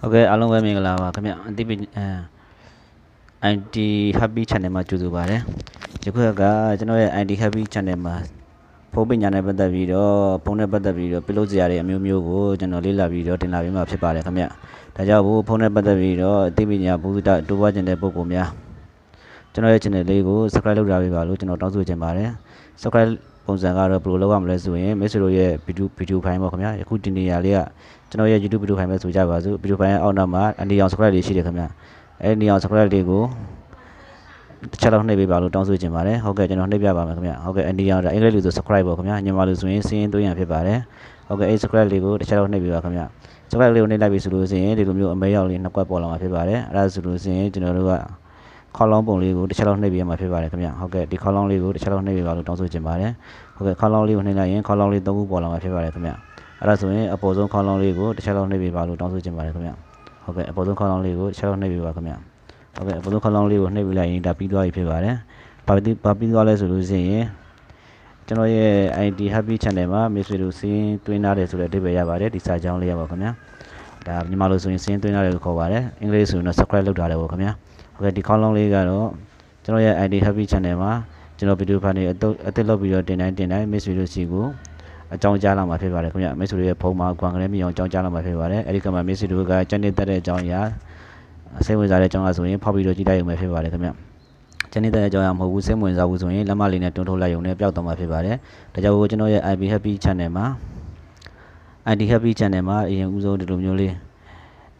ဟုတ်ကဲ့အားလုံးပဲမင်္ဂလာပါခင်ဗျအတိပအဲ IT Happy Channel မှာကြိုဆိုပါရစေယခုကကျွန်တော်ရဲ့ IT Happy Channel မှာဖုန်းပညာနဲ့ပတ်သက်ပြီးတော့ဖုန်းနဲ့ပတ်သက်ပြီးတော့ပြုလုပ်စရာတွေအမျိုးမျိုးကိုကျွန်တော်လေ့လာပြီးတော့တင်လာပြီးမှဖြစ်ပါတယ်ခင်ဗျဒါကြောင့်ဘို့ဖုန်းနဲ့ပတ်သက်ပြီးတော့အသိပညာဘုဒ္ဓတိုးပွားခြင်းတဲ့ပုဂ္ဂိုလ်များကျွန်တော်ရဲ့ channel လေးကို subscribe လုပ်ထားပေးပါလို့ကျွန်တော်တောင်းဆိုချင်ပါတယ် subscribe ပုံစံကတော့ဘယ်လိုလုပ်ရမလဲဆိုရင်မိတ်ဆွေတို့ရဲ့ video video file ပေါ့ခင်ဗျာယခုဒီနေရာလေးကကျွန်တော်ရဲ့ YouTube video file ပဲဆိုကြပါစို့ video file ရဲ့အောက်နောက်မှာအနီအောင် subscribe လေးရှိတယ်ခင်ဗျာအဲဒီနီအောင် subscribe လေးကိုတစ်ချက်တော့နှိပ်ပေးပါလို့တောင်းဆိုချင်ပါတယ်ဟုတ်ကဲ့ကျွန်တော်နှိပ်ပြပါမယ်ခင်ဗျာဟုတ်ကဲ့အနီအောင်ဒါအင်္ဂလိပ်လိုဆို subscribe ပေါ့ခင်ဗျာညီမလိုဆိုရင်စင်းသွင်းရဖြစ်ပါတယ်ဟုတ်ကဲ့အဲဒီ subscribe လေးကိုတစ်ချက်တော့နှိပ်ပေးပါခင်ဗျာ subscribe လေးကိုနှိပ်လိုက်ပြီဆိုလို့ရှိရင်ဒီလိုမျိုးအမဲရောက်လေးနှစ်ကွက်ပေါ်လာမှာဖြစ်ပါတယ်အဲဒါဆိုလို့ရှိရင်ကျွန်တော်တို့က ခေါလောင်းပုံလေးကိုတစ်ချက်လောက်နှိပ်ပေးရမှာဖြစ်ပါတယ်ခင်ဗျဟုတ်ကဲ့ဒီခေါလောင်းလေးကိုတစ်ချက်လောက်နှိပ်ပေးပါလို့တောင်းဆိုချင်ပါတယ်ဟုတ်ကဲ့ခေါလောင်းလေးကိုနှိပ်လိုက်ရင်ခေါလောင်းလေးသုံးခုပေါ်လာမှာဖြစ်ပါတယ်ခင်ဗျအဲဒါဆိုရင်အပေါ်ဆုံးခေါလောင်းလေးကိုတစ်ချက်လောက်နှိပ်ပေးပါလို့တောင်းဆိုချင်ပါတယ်ခင်ဗျဟုတ်ကဲ့အပေါ်ဆုံးခေါလောင်းလေးကိုတစ်ချက်လောက်နှိပ်ပေးပါခင်ဗျဟုတ်ကဲ့အပေါ်ဆုံးခေါလောင်းလေးကိုနှိပ်ပေးလိုက်ရင်ဒါပြီးသွားပြီဖြစ်ပါတယ်ဘာပြီးဘာပြီးသွားလဲဆိုလို့ရှိရင်ကျွန်တော်ရဲ့ ID Happy Channel မှာမိတ်ဆွေတို့စင်းတွင်းထားတယ်ဆိုတဲ့အဓိပ္ပာယ်ရပါတယ်ဒီစာကြောင်းလေးရပါခင်ဗျာဒါမြန်မာလိုဆိုရင်စင်းသွင်းထားတယ်လို့ခေါ်ပါတယ်အင်္ဂလိပ်ဆိုရင်တော့ subscribe လုပ်ထားတယ်ပေါ့ခင်ဗျာ ဟုတ်ကဲ့ဒီခေါင်းလုံးလေးကတော့ကျွန်တော်ရဲ့ ID Happy Channel မှာကျွန်တော်ဗီဒီယိုဖိုင်တွေအတုအသစ်လုပ်ပြီးတော့တင်တိုင်းတင်တိုင်းမိတ်ဆွေတို့စီကိုအကြောင်းကြားလာမှာဖြစ်ပါတယ်ခင်ဗျာမိတ်ဆွေတို့ရဲ့ဖုန်းမှာကွန်ကလေးမြအောင်အကြောင်းကြားလာမှာဖြစ်ပါတယ်အဲဒီကမှမိတ်ဆွေတို့ကကျန်နေတတ်တဲ့အကြောင်းအရာစိတ်ဝင်စားတဲ့အကြောင်းအရာဆိုရင်ဖောက်ပြီးတော့ကြည့်လိုက်ရုံပဲဖြစ်ပါတယ်ခင်ဗျာကျန်နေတဲ့အကြောင်းအရာမဟုတ်ဘူးစိတ်ဝင်စားဘူးဆိုရင်လက်မလေးနဲ့တွန်းထုတ်လိုက်ရုံနဲ့ပျောက်သွားမှာဖြစ်ပါတယ်ဒါကြောင့်ကျွန်တော်ရဲ့ IP Happy Channel မှာ ID Happy Channel မှာအရင်ဦးဆုံးဒီလိုမျိုးလေး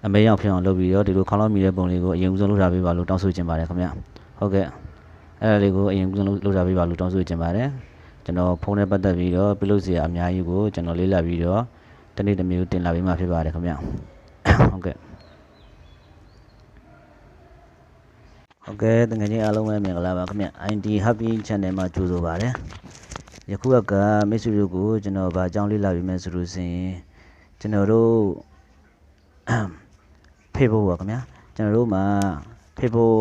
အမဲရောက်ဖြစ်အောင်လုပ်ပြီးတော့ဒီလိုခေါင်းလောက်မိတဲ့ပုံလေးကိုအရင်ဦးဆုံးလုပ်ထားပေးပါလို့တောင်းဆိုချင်ပါတယ်ခင်ဗျဟုတ်ကဲ့အဲ့ဒါလေးကိုအရင်ဦးဆုံးလုပ်ထားပေးပါလို့တောင်းဆိုချင်ပါတယ်ကျွန်တော်ဖုန်းနဲ့ပတ်သက်ပြီးတော့ပြုလုပ်စရာအများကြီးကိုကျွန်တော်လေးလာပြီးတော့တနေ့တစ်မျိုးတင်လာပေးမှဖြစ်ပါတယ်ခင်ဗျဟုတ်ကဲ့ဟုတ်ကဲ့တကယ်ချင်းအားလုံးပဲမင်္ဂလာပါခင်ဗျ ID Happy Channel မှာကြိုဆိုပါရစေယခုကမိတ်ဆွေတို့ကိုကျွန်တော်ဗာအကြောင်းလေးလာပြီးမယ်ဆိုလို့ရှိရင်ကျွန်တော်တို့ Facebook ပါခင်ဗျာကျွန်တော်တို့မှာ Facebook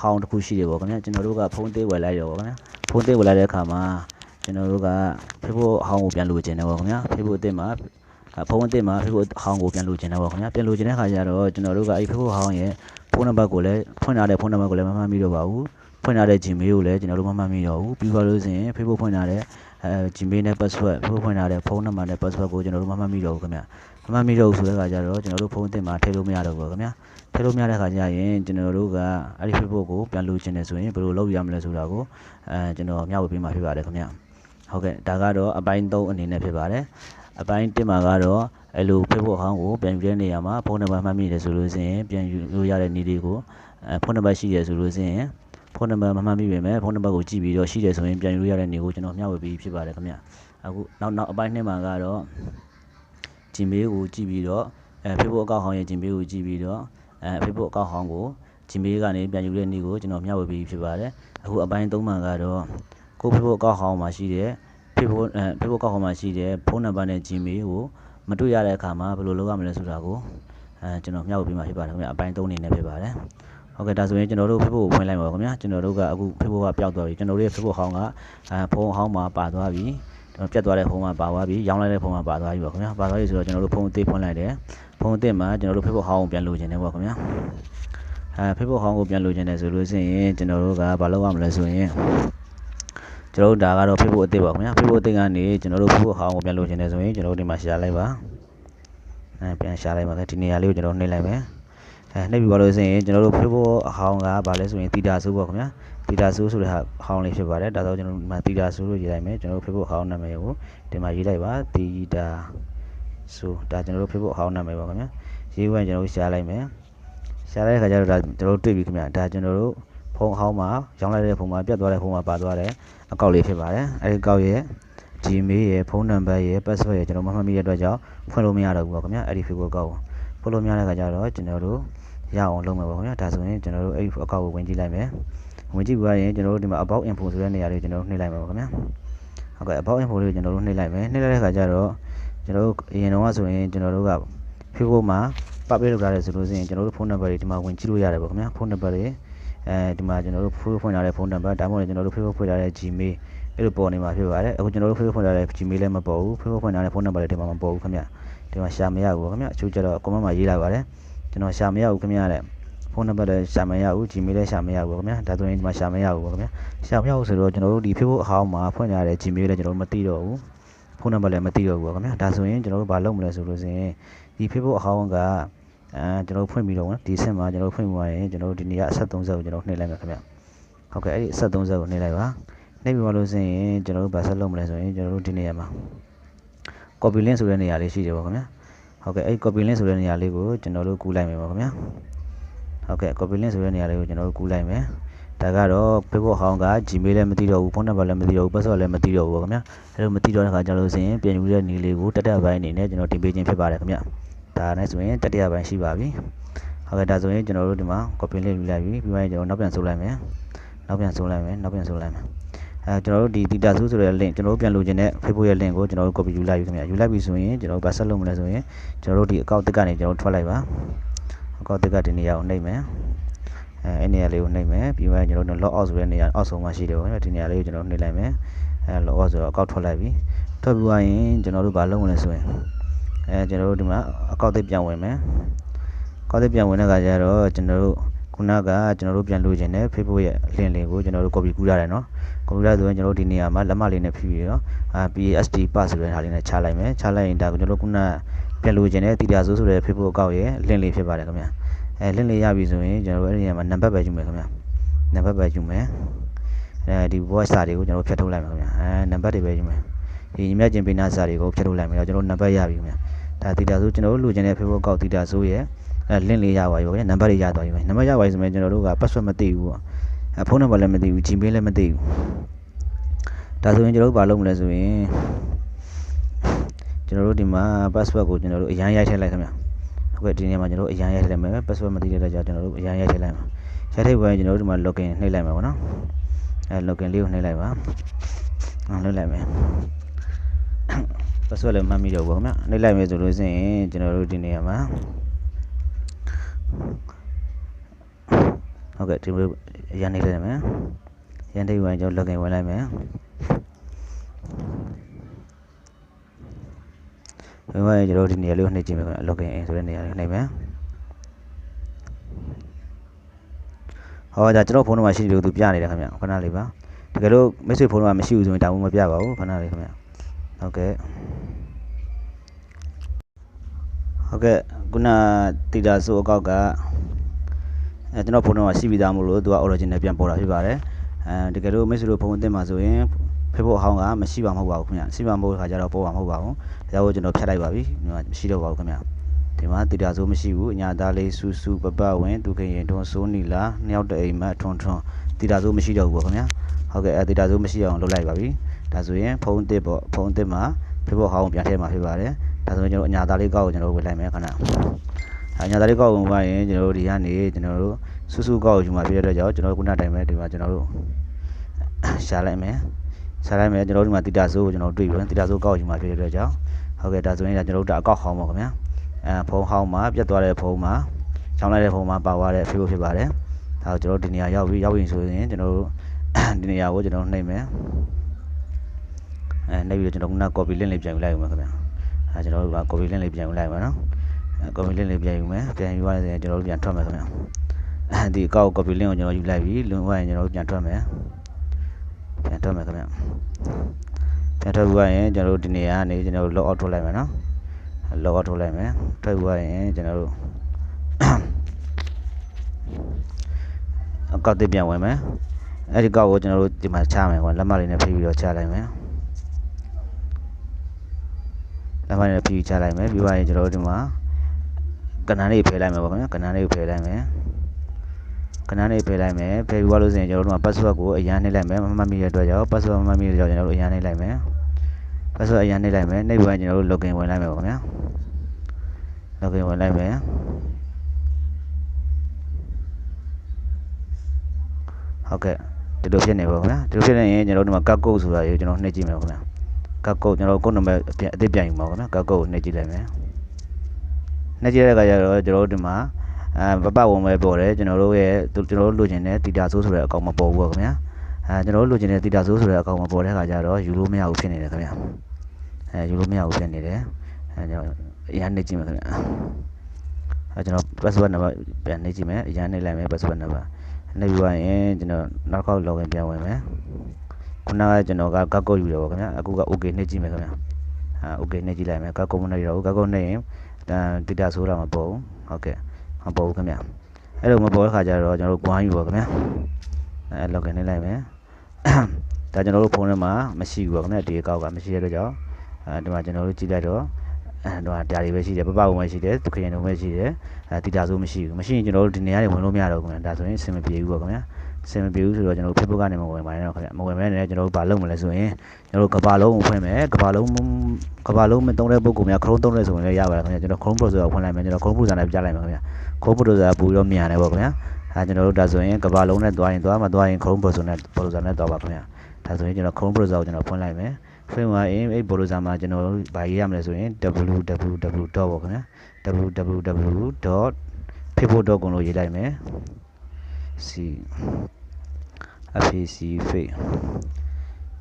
ဟောင်းတစ်ခုရှိတယ်ပေါ့ခင်ဗျာကျွန်တော်တို့ကဖုန်းသေးဝယ်လိုက်ရောပေါ့ခင်ဗျာဖုန်းသေးဝယ်လိုက်တဲ့အခါမှာကျွန်တော်တို့က Facebook ဟောင်းကိုပြန်လိုချင်တယ်ပေါ့ခင်ဗျာ Facebook အသစ်မှာဖုန်းအသစ်မှာ Facebook ဟောင်းကိုပြန်လိုချင်တယ်ပေါ့ခင်ဗျာပြန်လိုချင်တဲ့အခါကျတော့ကျွန်တော်တို့ကအဲ့ Facebook ဟောင်းရဲ့ဖုန်းနံပါတ်ကိုလည်းဖွင့်ထားတဲ့ဖုန်းနံပါတ်ကိုလည်းမမှတ်မိတော့ပါဘူးဖွင့်ထားတဲ့ Gmail ကိုလည်းကျွန်တော်တို့မမှတ်မိတော့ဘူးပြီးပါလို့ဆိုရင် Facebook ဖွင့်ထားတဲ့အဲ Gmail နဲ့ password Facebook ဖွင့်ထားတဲ့ဖုန်းနံပါတ်နဲ့ password ကိုကျွန်တော်တို့မမှတ်မိတော့ဘူးခင်ဗျ မမှတ်မိတော့ဘူးဆိုတဲ့အခါကျတော့ကျွန်တော်တို့ဖုန်းအသစ်မှာထည့်လို့မရတော့ဘူးခင်ဗျထည့်လို့မရတဲ့အခါကျရင်ကျွန်တော်တို့ကအဲ့ဒီ Facebook ကိုပြန်လိုချင်တယ်ဆိုရင်ဘယ်လိုလုပ်ရမလဲဆိုတာကိုအဲကျွန်တော်မျှဝေပေးမှာဖြစ်ပါတယ်ခင်ဗျဟုတ်ကဲ့ဒါကတော့အပိုင်း3အနေနဲ့ဖြစ်ပါတယ်အပိုင်း1မှာကတော့အဲ့လို Facebook ဟောင်းကိုပြန်ယူတဲ့နေရာမှာဖုန်းနံပါတ်မှတ်မိတယ်ဆိုလို့ရှိရင်ပြန်ယူလို့ရတဲ့နည်းလေးကိုအဲဖုန်းနံပါတ်ရှိတယ်ဆိုလို့ရှိရင်ဖုန်းနံပါတ်မမှတ်မိပေမဲ့ဖုန်းနံပါတ်ကိုကြည့်ပြီးတော့ရှိတယ်ဆိုရင်ပြန်ယူလို့ရတဲ့နေကိုကျွန်တော်မျှဝေပေးဖြစ်ပါတယ်ခင်ဗျအခုနောက်နောက်အပိုင်း2မှာကတော့ Gmail ကိုကြည့်ပြီးတော့အဲ Facebook အကောင့်ဟောင်းရဲ့ Gmail ကိုကြည့်ပြီးတော့အဲ Facebook အကောင့်ဟောင်းကို Gmail ကနေပြန်ယူတဲ့နည်းကိုကျွန်တော်မျှဝေပေးဖြစ်ပါတယ်အခုအပိုင်း3မှာကတော့ကို Facebook အကောင့်ဟောင်းမှာရှိတဲ့ Facebook အဲ Facebook အကောင့်ဟောင်းမှာရှိတဲ့ဖုန်းနံပါတ်နဲ့ Gmail ကိုမတွေ့ရတဲ့အခါမှာဘယ်လိုလုပ်ရမလဲဆိုတာကိုအဲကျွန်တော်မျှဝေပေးမှာဖြစ်ပါတယ်ခင်ဗျအပိုင်း3အနေနဲ့ဖြစ်ပါတယ်ဟုတ်ကဲ့ဒါဆိုရင်ကျွန်တော်တို့ Facebook ကိုဖွင့်လိုက်ပါခင်ဗျာကျွန်တော်တို့ကအခု Facebook ကပျောက်သွားပြီကျွန်တော်တို့ရဲ့ Facebook ဟောင်းကအဲဖုန်းဟောင်းမှာပါသွားပြီ ကျွန်တော်ပြတ်သွားတဲ့ဖုန်းမှာပါသွားပြီရောင်းလိုက်တဲ့ဖုန်းမှာပါသွားပြီပေါ့ခင်ဗျာပါသွားပြီဆိုတော့ကျွန်တော်တို့ဖုန်းအသေးဖွင့်လိုက်တယ်ဖုန်းအသေးမှာကျွန်တော်တို့ Facebook ဟောင်းကိုပြန်လိုချင်တယ်ပေါ့ခင်ဗျာအဲ Facebook ဟောင်းကိုပြန်လိုချင်တယ်ဆိုလို့ရှိရင်ကျွန်တော်တို့ကဘာလုပ်ရမလဲဆိုရင်ကျွန်တော်တို့ဒါကတော့ Facebook အသေးပါခင်ဗျာ Facebook အသေးကနေကျွန်တော်တို့ Facebook ဟောင်းကိုပြန်လိုချင်တယ်ဆိုရင်ကျွန်တော်တို့ဒီမှာ share လိုက်ပါအဲပြန် share လိုက်ပါခင်ဒီနေရာလေးကိုကျွန်တော်နှိပ်လိုက်မယ်အဲနှိပ်ပြီးပါလို့ဆိုရင်ကျွန်တော်တို့ Facebook အဟောင်းကဘာလဲဆိုရင်တီတာဆိုးပေါ့ခင်ဗျာ တီတာဆိုးဆိုတဲ့ဟာဟောင်းလေးဖြစ်ပါတယ်ဒါဆိုကျွန်တော်ဒီမှာတီတာဆိုးလို့ရေးလိုက်မယ်ကျွန်တော်တို့ Facebook ဟောင်းနာမည်ကိုဒီမှာရေးလိုက်ပါတီတာဆိုဒါကျွန်တော်တို့ Facebook ဟောင်းနာမည်ပါခင်ဗျာရေးဝင်ကျွန်တော်တို့ share လိုက်မယ် share လိုက်တဲ့ခါကျတော့ဒါကျွန်တော်တို့တွေ့ပြီခင်ဗျာဒါကျွန်တော်တို့ဖုန်းဟောင်းမှာရောင်းလိုက်တဲ့ဖုန်းမှာပြတ်သွားတဲ့ဖုန်းမှာပါသွားတဲ့အကောက်လေးဖြစ်ပါတယ်အဲဒီအကောက်ရဲ့ Gmail ရဲ့ဖုန်းနံပါတ်ရဲ့ password ရဲ့ကျွန်တော်မမှတ်မိတဲ့အတွက်ကြောင့်ဖွင့်လို့မရတော့ဘူးပေါ့ခင်ဗျာအဲ့ဒီ Facebook အကောက်ကိုဖွင့်လို့မရတဲ့ခါကျတော့ကျွန်တော်တို့ရအောင်လုပ်မယ်ပေါ့ခင်ဗျာဒါဆိုရင်ကျွန်တော်တို့အဲ့ဒီအကောက်ကိုဝင်ကြည့်လိုက်မယ် ဝင်ကြည့်ပြီးသွားရင်ကျွန်တော်တို့ဒီမှာ about info ဆိုတဲ့နေရာလေးကျွန်တော်တို့နှိပ်လိုက်ပါခင်ဗျာဟုတ်ကဲ့ about info လေးကိုကျွန်တော်တို့နှိပ်လိုက်မယ်နှိပ်လိုက်တဲ့ခါကျတော့ကျွန်တော်တို့အရင်တော့ဆိုရင်ကျွန်တော်တို့က Facebook မှာ public လုပ်ထားတယ်ဆိုလို့ရှိရင်ကျွန်တော်တို့ဖုန်းနံပါတ်တွေဒီမှာဝင်ကြည့်လို့ရတယ်ပေါ့ခင်ဗျာဖုန်းနံပါတ်တွေအဲဒီမှာကျွန်တော်တို့ Facebook ဖွင့်ထားတဲ့ဖုန်းနံပါတ်ဒါမှမဟုတ်ကျွန်တော်တို့ Facebook ဖွင့်ထားတဲ့ Gmail အဲ့လိုပေါ်နေမှာဖြစ်ပါတယ်အခုကျွန်တော်တို့ Facebook ဖွင့်ထားတဲ့ Gmail လည်းမပေါ်ဘူး Facebook ဖွင့်ထားတဲ့ဖုန်းနံပါတ်လည်းဒီမှာမပေါ်ဘူးခင်ဗျဒီမှာရှာမရဘူးခင်ဗျအချို့ကျတော့ comment မှာရေးလာပါတယ်ကျွန်တော်ရှာမရဘူးခင်ဗျာတဲ့ ဖုန်းနံပါတ်လည်းရှာမရဘူး Gmail လည်းရှာမရဘူးခင်ဗျာဒါဆိုရင်ဒီမှာရှာမရဘူးပေါ့ခင်ဗျာရှာမရဘူးဆိုတော့ကျွန်တော်တို့ဒီ Facebook အဟောင်းမှာဖွင့်ထားတဲ့ Gmail လည်းကျွန်တော်တို့မသိတော့ဘူးဖုန်းနံပါတ်လည်းမသိတော့ဘူးပေါ့ခင်ဗျာဒါဆိုရင်ကျွန်တော်တို့ဘာလုပ်မလဲဆိုလို့ဆိုရင်ဒီ Facebook အဟောင်းကအဲကျွန်တော်တို့ဖွင့်ပြီးတော့ဒီဆက်မှာကျွန်တော်တို့ဖွင့်ပြီးသွားရင်ကျွန်တော်တို့ဒီနေရာအဆက်30ကိုကျွန်တော်နှိပ်လိုက်မယ်ခင်ဗျာဟုတ်ကဲ့အဲ့ဒီအဆက်30ကိုနှိပ်လိုက်ပါနှိပ်ပြီးသွားလို့ဆိုရင်ကျွန်တော်တို့ဘာဆက်လုပ်မလဲဆိုရင်ကျွန်တော်တို့ဒီနေရာမှာ copy link ဆိုတဲ့နေရာလေးရှိတယ်ပေါ့ခင်ဗျာဟုတ်ကဲ့အဲ့ copy link ဆိုတဲ့နေရာလေးကိုကျွန်တော်တို့ကူးလိုက်မယ်ပေါ့ခင်ဗျာ ဟုတ်ကဲ့ copy link ဆိုတဲ့နေရာလေးကိုကျွန်တော်တို့ကူးလိုက်မယ်ဒါကတော့ Facebook ဟောင်းက Gmail လည်းမသိတော့ဘူးဖုန်းနံပါတ်လည်းမသိတော့ဘူး password လည်းမသိတော့ဘူးပေါ့ခင်ဗျာအဲ့လိုမသိတော့တဲ့ခါကျလို့ဆိုရင်ပြန်ယူတဲ့နေလေးကိုတက်တက်ပိုင်းအနေနဲ့ကျွန်တော်တင်ပေးခြင်းဖြစ်ပါတယ်ခင်ဗျာဒါနဲ့ဆိုရင်တတိယပိုင်းရှိပါပြီဟုတ်ကဲ့ဒါဆိုရင်ကျွန်တော်တို့ဒီမှာ copy link ယူလိုက်ပြီပြီးမှကျွန်တော်နောက်ပြန်ဆိုလိုက်မယ်နောက်ပြန်ဆိုလိုက်မယ်နောက်ပြန်ဆိုလိုက်မယ်အဲကျွန်တော်တို့ဒီ data source ဆိုတဲ့ link ကျွန်တော်တို့ပြန်လိုချင်တဲ့ Facebook ရဲ့ link ကိုကျွန်တော်တို့ copy ယူလိုက်ပြီခင်ဗျာယူလိုက်ပြီဆိုရင်ကျွန်တော်တို့ဘာဆက်လုပ်မလဲဆိုရင်ကျွန်တော်တို့ဒီ account တစ်ကနေကျွန်တော်တို့ထွက်လိုက်ပါ account တစ်ကဒီနေရာကိုနှိပ်မယ်အဲအဲ့နေရာလေးကိုနှိပ်မယ်ပြီးမှကျွန်တော်တို့ log out ဆိုတဲ့နေရာအောက်ဆုံးမှာရှိတယ်ပေါ့ခင်ဗျာဒီနေရာလေးကိုကျွန်တော်နှိပ်လိုက်မယ်အဲ log out ဆိုတော့ account ထွက်လိုက်ပြီထွက်ပြီးသွားရင်ကျွန်တော်တို့ဘာလုပ်မလဲဆိုရင်အဲကျွန်တော်တို့ဒီမှာ account တစ်ပြန်ဝင်မယ် account တစ်ပြန်ဝင်တဲ့အခါကျတော့ကျွန်တော်တို့ခုနကကျွန်တော်တို့ပြန်လိုချင်တဲ့ Facebook ရဲ့ link လေးကိုကျွန်တော်တို့ copy ကူးရတယ်နော်ကွန်ပျူတာဆိုရင်ကျွန်တော်တို့ဒီနေရာမှာလက်မလေးနဲ့ဖြည့်ပြီးတော့အာ PSD pass ဆိုတဲ့ဟာလေးနဲ့ချလိုက်မယ်ချလိုက်ရင်ဒါကိုကျွန်တော်တို့ခုန ပြန်လိုချင်တဲ့တီတာဆိုဆိုတဲ့ Facebook အကောင့်ရဲ့ link လေးဖြစ်ပါတယ်ခင်ဗျာအဲ link လေးရပြီဆိုရင်ကျွန်တော်တို့အဲ့ဒီနေရာမှာနံပါတ်ပဲယူမယ်ခင်ဗျာနံပါတ်ပဲယူမယ်အဲဒီ voice စာတွေကိုကျွန်တော်တို့ဖြတ်ထုတ်လိုက်မယ်ခင်ဗျာအဲနံပါတ်တွေပဲယူမယ်ဒီညီမချင်းပိနာစာတွေကိုဖြတ်ထုတ်လိုက်မယ်တော့ကျွန်တော်တို့နံပါတ်ရပြီခင်ဗျာဒါတီတာဆိုကျွန်တော်တို့လိုချင်တဲ့ Facebook အကောင့်တီတာဆိုရဲ့အဲ link လေးရပါပြီခင်ဗျာနံပါတ်တွေရသွားပြီနံပါတ်ရပါပြီဆိုရင်ကျွန်တော်တို့က password မသိဘူးပေါ့အဲဖုန်းနံပါတ်လည်းမသိဘူး Gmail လည်းမသိဘူးဒါဆိုရင်ကျွန်တော်တို့ဘာလုပ်မလဲဆိုရင် ကျွန်တော်တို့ဒီမှာ password ကိုကျွန်တော်တို့အရန်ရိုက်ထည့်လိုက်ခင်ဗျဟုတ်ကဲ့ဒီနေရာမှာကျွန်တော်တို့အရန်ရိုက်ထည့်လိုက်မယ် password မသိတဲ့အတွက်ကြောင့်ကျွန်တော်တို့အရန်ရိုက်ထည့်လိုက်မှာရိုက်ထည့်ပြီးရင်ကျွန်တော်တို့ဒီမှာ login နှိပ်လိုက်မှာပေါ့နော်အဲ login လေးကိုနှိပ်လိုက်ပါအဲနှိပ်လိုက်မယ် password လည်းမှတ်မိတော့ဘူးခင်ဗျနှိပ်လိုက်မယ်ဆိုလို့ရှိရင်ကျွန်တော်တို့ဒီနေရာမှာဟုတ်ကဲ့ဒီလိုအရန်နှိပ်လိုက်မယ်ရန်တိတ်ဝင်ကျွန်တော် login ဝင်လိုက်မယ် ဝင်သွားရင်ကျွန်တော်ဒီနေရာလေးကိုနှိပ်ကြည့်မယ်ခင်ဗျ login in ဆိုတဲ့နေရာလေးနှိပ်မယ်ဟောဒါကျွန်တော်ဖုန်းထဲမှာရှိတယ်လို့သူပြနေတယ်ခင်ဗျခဏလေးပါတကယ်လို့မိတ်ဆွေဖုန်းထဲမှာမရှိဘူးဆိုရင်ဒါမှမပြပါဘူးခဏလေးခင်ဗျဟုတ်ကဲ့ဟုတ်ကဲ့ခုနတီတာဆိုအကောက်ကအဲကျွန်တော်ဖုန်းထဲမှာရှိပြီးသားမို့လို့သူက origin နဲ့ပြန်ပေါ်တာဖြစ်ပါတယ်အဲတကယ်လို့မိတ်ဆွေတို့ဖုန်းအသစ်မှာဆိုရင် Facebook အဟောင်းကမရှိပါမဟုတ်ပါဘူးခင်ဗျရှိပါမဟုတ်တဲ့ခါကျတော့ပေါ်ပါမဟုတ်ပါဘူးဒါကြောင့်ကျွန်တော်ဖြတ်လိုက်ပါပြီဒီမှာမရှိတော့ပါဘူးခင်ဗျဒီမှာတီတာဆိုမရှိဘူးအညာသားလေးစူးစူးပပဝင်သူခင်ရင်တွန်းစိုးနီလာနှစ်ယောက်တအိမ်မထွန်းထွန်းတီတာဆိုမရှိတော့ဘူးပေါ့ခင်ဗျဟုတ်ကဲ့အဲတီတာဆိုမရှိအောင်လုပ်လိုက်ပါပြီဒါဆိုရင်ဖုန်းအသစ်ပေါ့ဖုန်းအသစ်မှာ Facebook အဟောင်းပြန်ထည့်မှာဖြစ်ပါတယ်ဒါဆိုရင်ကျွန်တော်အညာသားလေးကောက်ကိုကျွန်တော်ဝင်လိုက်မယ်ခဏအညာသားလေးကောက်ဝင်သွားရင်ကျွန်တော်တို့ဒီကနေကျွန်တော်တို့စူးစူးကောက်ကိုယူမှာပြတဲ့အတွက်ကြောင့်ကျွန်တော်တို့ခုနတိုင်ပဲဒီမှာကျွန်တော်တို့ရှာလိုက်မယ် ဆက်လိုက်မယ်ကျွန်တော်တို့ဒီမှာတီတာဆိုးကိုကျွန်တော်တွေ့ပြီတီတာဆိုးကောက်ယူမှာဖြစ်တဲ့အတွက်ကြောင့်ဟုတ်ကဲ့ဒါဆိုရင်ဒါကျွန်တော်တို့ဒါအကောက်ဟောင်းပါခင်ဗျာအဲဖုန်းဟောင်းမှာပြတ်သွားတဲ့ဖုန်းမှာချောင်းလိုက်တဲ့ဖုန်းမှာပါသွားတဲ့ Facebook ဖြစ်ပါတယ်ဒါကိုကျွန်တော်တို့ဒီနေရာရောက်ပြီရောက်ပြီဆိုရင်ကျွန်တော်တို့ဒီနေရာကိုကျွန်တော်နှိပ်မယ်အဲနှိပ်ပြီးတော့ကျွန်တော်က copy link လေးပြန်ယူလိုက်ဦးမယ်ခင်ဗျာအဲကျွန်တော်တို့က copy link လေးပြန်ယူလိုက်ပါနော်အဲ copy link လေးပြန်ယူမယ်ပြန်ယူရရင်ကျွန်တော်တို့ပြန်ထွက်မယ်ခင်ဗျာအဲဒီအကောက် copy link ကိုကျွန်တော်ယူလိုက်ပြီလွန်သွားရင်ကျွန်တော်တို့ပြန်ထွက်မယ် ပြန်ထွက်မယ်ခင်ဗျပြန်ထွက်ပြီးရင်ကျွန်တော်တို့ဒီနေရာကနေကျွန်တော်တို့ log out ထုတ်လိုက်မယ်နော် log out ထုတ်လိုက်မယ်ထွက်ပြီးရင်ကျွန်တော်တို့အကောက်တစ်ပြန်ဝင်မယ်အဲ့ဒီကောက်ကိုကျွန်တော်တို့ဒီမှာချမယ်ကွာလက်မလေးနဲ့ဖိပြီးတော့ချလိုက်မယ်လက်မလေးနဲ့ဖိပြီးချလိုက်မယ်ပြီးရင်ကျွန်တော်တို့ဒီမှာကဏ္ဍလေးဖယ်လိုက်မယ်ပေါ့ခင်ဗျာကဏ္ဍလေးကိုဖယ်လိုက်မယ် ခဏလေးဖယ်လိုက်မယ်ဖယ်ပြီးသွားလို့ဆိုရင်ကျွန်တော်တို့က password ကိုအရင်နှိပ်လိုက်မယ်မမှတ်မိတဲ့အတွက်ကြောင့် password မမှတ်မိတဲ့ကြောင့်ကျွန်တော်တို့အရင်နှိပ်လိုက်မယ် password အရင်နှိပ်လိုက်မယ်နှိပ်ပြီးရင်ကျွန်တော်တို့ login ဝင်လိုက်မယ်ပေါ့ခင်ဗျာ login ဝင်လိုက်မယ်ဟုတ်ကဲ့ဒီလိုဖြစ်နေပါခင်ဗျာဒီလိုဖြစ်နေရင်ကျွန်တော်တို့ဒီမှာ cut code ဆိုတာရေကျွန်တော်နှိပ်ကြည့်မယ်ခင်ဗျာ cut code ကျွန်တော်တို့ code number အပြင်အသစ်ပြန်ယူမှာခင်ဗျာ cut code ကိုနှိပ်ကြည့်လိုက်မယ်နှိပ်ကြည့်တဲ့အခါကျတော့ကျွန်တော်တို့ဒီမှာ အဲပပဝင်ပဲပေါ်တယ်ကျွန်တော်တို့ရဲ့ကျွန်တော်တို့လိုချင်တဲ့တီတာဆိုးဆိုတဲ့အကောင့်မပေါ်ဘူးပေါ့ခင်ဗျာအဲကျွန်တော်တို့လိုချင်တဲ့တီတာဆိုးဆိုတဲ့အကောင့်မပေါ်တဲ့အခါကျတော့ယူလို့မရဘူးဖြစ်နေတယ်ခင်ဗျာအဲယူလို့မရဘူးဖြစ်နေတယ်အဲကျွန်တော်အရင်နေကြည့်မယ်ခင်ဗျာအဲကျွန်တော် password number ပြန်နှိပ်ကြည့်မယ်အရင်နှိပ်လိုက်မယ် password number နှိပ်ပြီးသွားရင်ကျွန်တော်နောက်တစ်ခေါက် login ပြန်ဝင်မယ်ခုနကကျွန်တော်ကကတ်ကုတ်ယူတယ်ပေါ့ခင်ဗျာအခုက okay နှိပ်ကြည့်မယ်ခင်ဗျာအာ okay နှိပ်ကြည့်လိုက်မယ်ကတ်ကုတ်မနှိပ်တော့ဘူးကတ်ကုတ်နှိပ်ရင်ဒါ data ဆိုတာမပေါ်ဘူးဟုတ်ကဲ့ မပေါ်ဘူးခင်ဗျာအဲ့လိုမပေါ်တဲ့ခါကျတော့ကျွန်တော်တို့ guan ယူပါခင်ဗျာအဲ login နှိပ်လိုက်မယ်ဒါကျွန်တော်တို့ဖုန်းထဲမှာမရှိဘူးပေါ့ခင်ဗျာဒီအကောက်ကမရှိတဲ့အတွက်ကြောင့်အဲဒီမှာကျွန်တော်တို့ကြည့်လိုက်တော့အဲတော့ဒါတွေပဲရှိတယ်ပပဘုံပဲရှိတယ်သူခရင်တော့ပဲရှိတယ်အဲတီတာဆိုမရှိဘူးမရှိရင်ကျွန်တော်တို့ဒီနေရာတွေဝင်လို့မရတော့ဘူးခင်ဗျာဒါဆိုရင်အဆင်မပြေဘူးပေါ့ခင်ဗျာ အဆင်မပြေဘူးဆိုတော့ကျွန်တော်တို့ Facebook ကနေမဝင်ပါနဲ့တော့ခင်ဗျာမဝင်မဲနဲ့ကျွန်တော်တို့ဘာလုပ်မလဲဆိုရင်ကျွန်တော်တို့ကဘာလုံးကိုဖွင့်မယ်ကဘာလုံးကဘာလုံးမသုံးတဲ့ပုဂ္ဂိုလ်များ Chrome သုံးတဲ့ဆိုရင်လည်းရပါတယ်ခင်ဗျာကျွန်တော် Chrome browser ကိုဖွင့်လိုက်မယ်ကျွန်တော် Chrome browser နဲ့ပြလိုက်မယ်ခင်ဗျာ Chrome browser ပူပြီးတော့မြန်တယ်ပေါ့ခင်ဗျာအဲကျွန်တော်တို့ဒါဆိုရင်ကဘာလုံးနဲ့သွားရင်သွားမှသွားရင် Chrome browser နဲ့ browser နဲ့သွားပါခင်ဗျာဒါဆိုရင်ကျွန်တော် Chrome browser ကိုကျွန်တော်ဖွင့်လိုက်မယ်ဖွင့်သွားရင်အဲ့ browser မှာကျွန်တော်တို့ဘာရေးရမလဲဆိုရင် www. ပေါ့ခင်ဗျာ www.facebook.com လို့ရေးလိုက်မယ် c fac face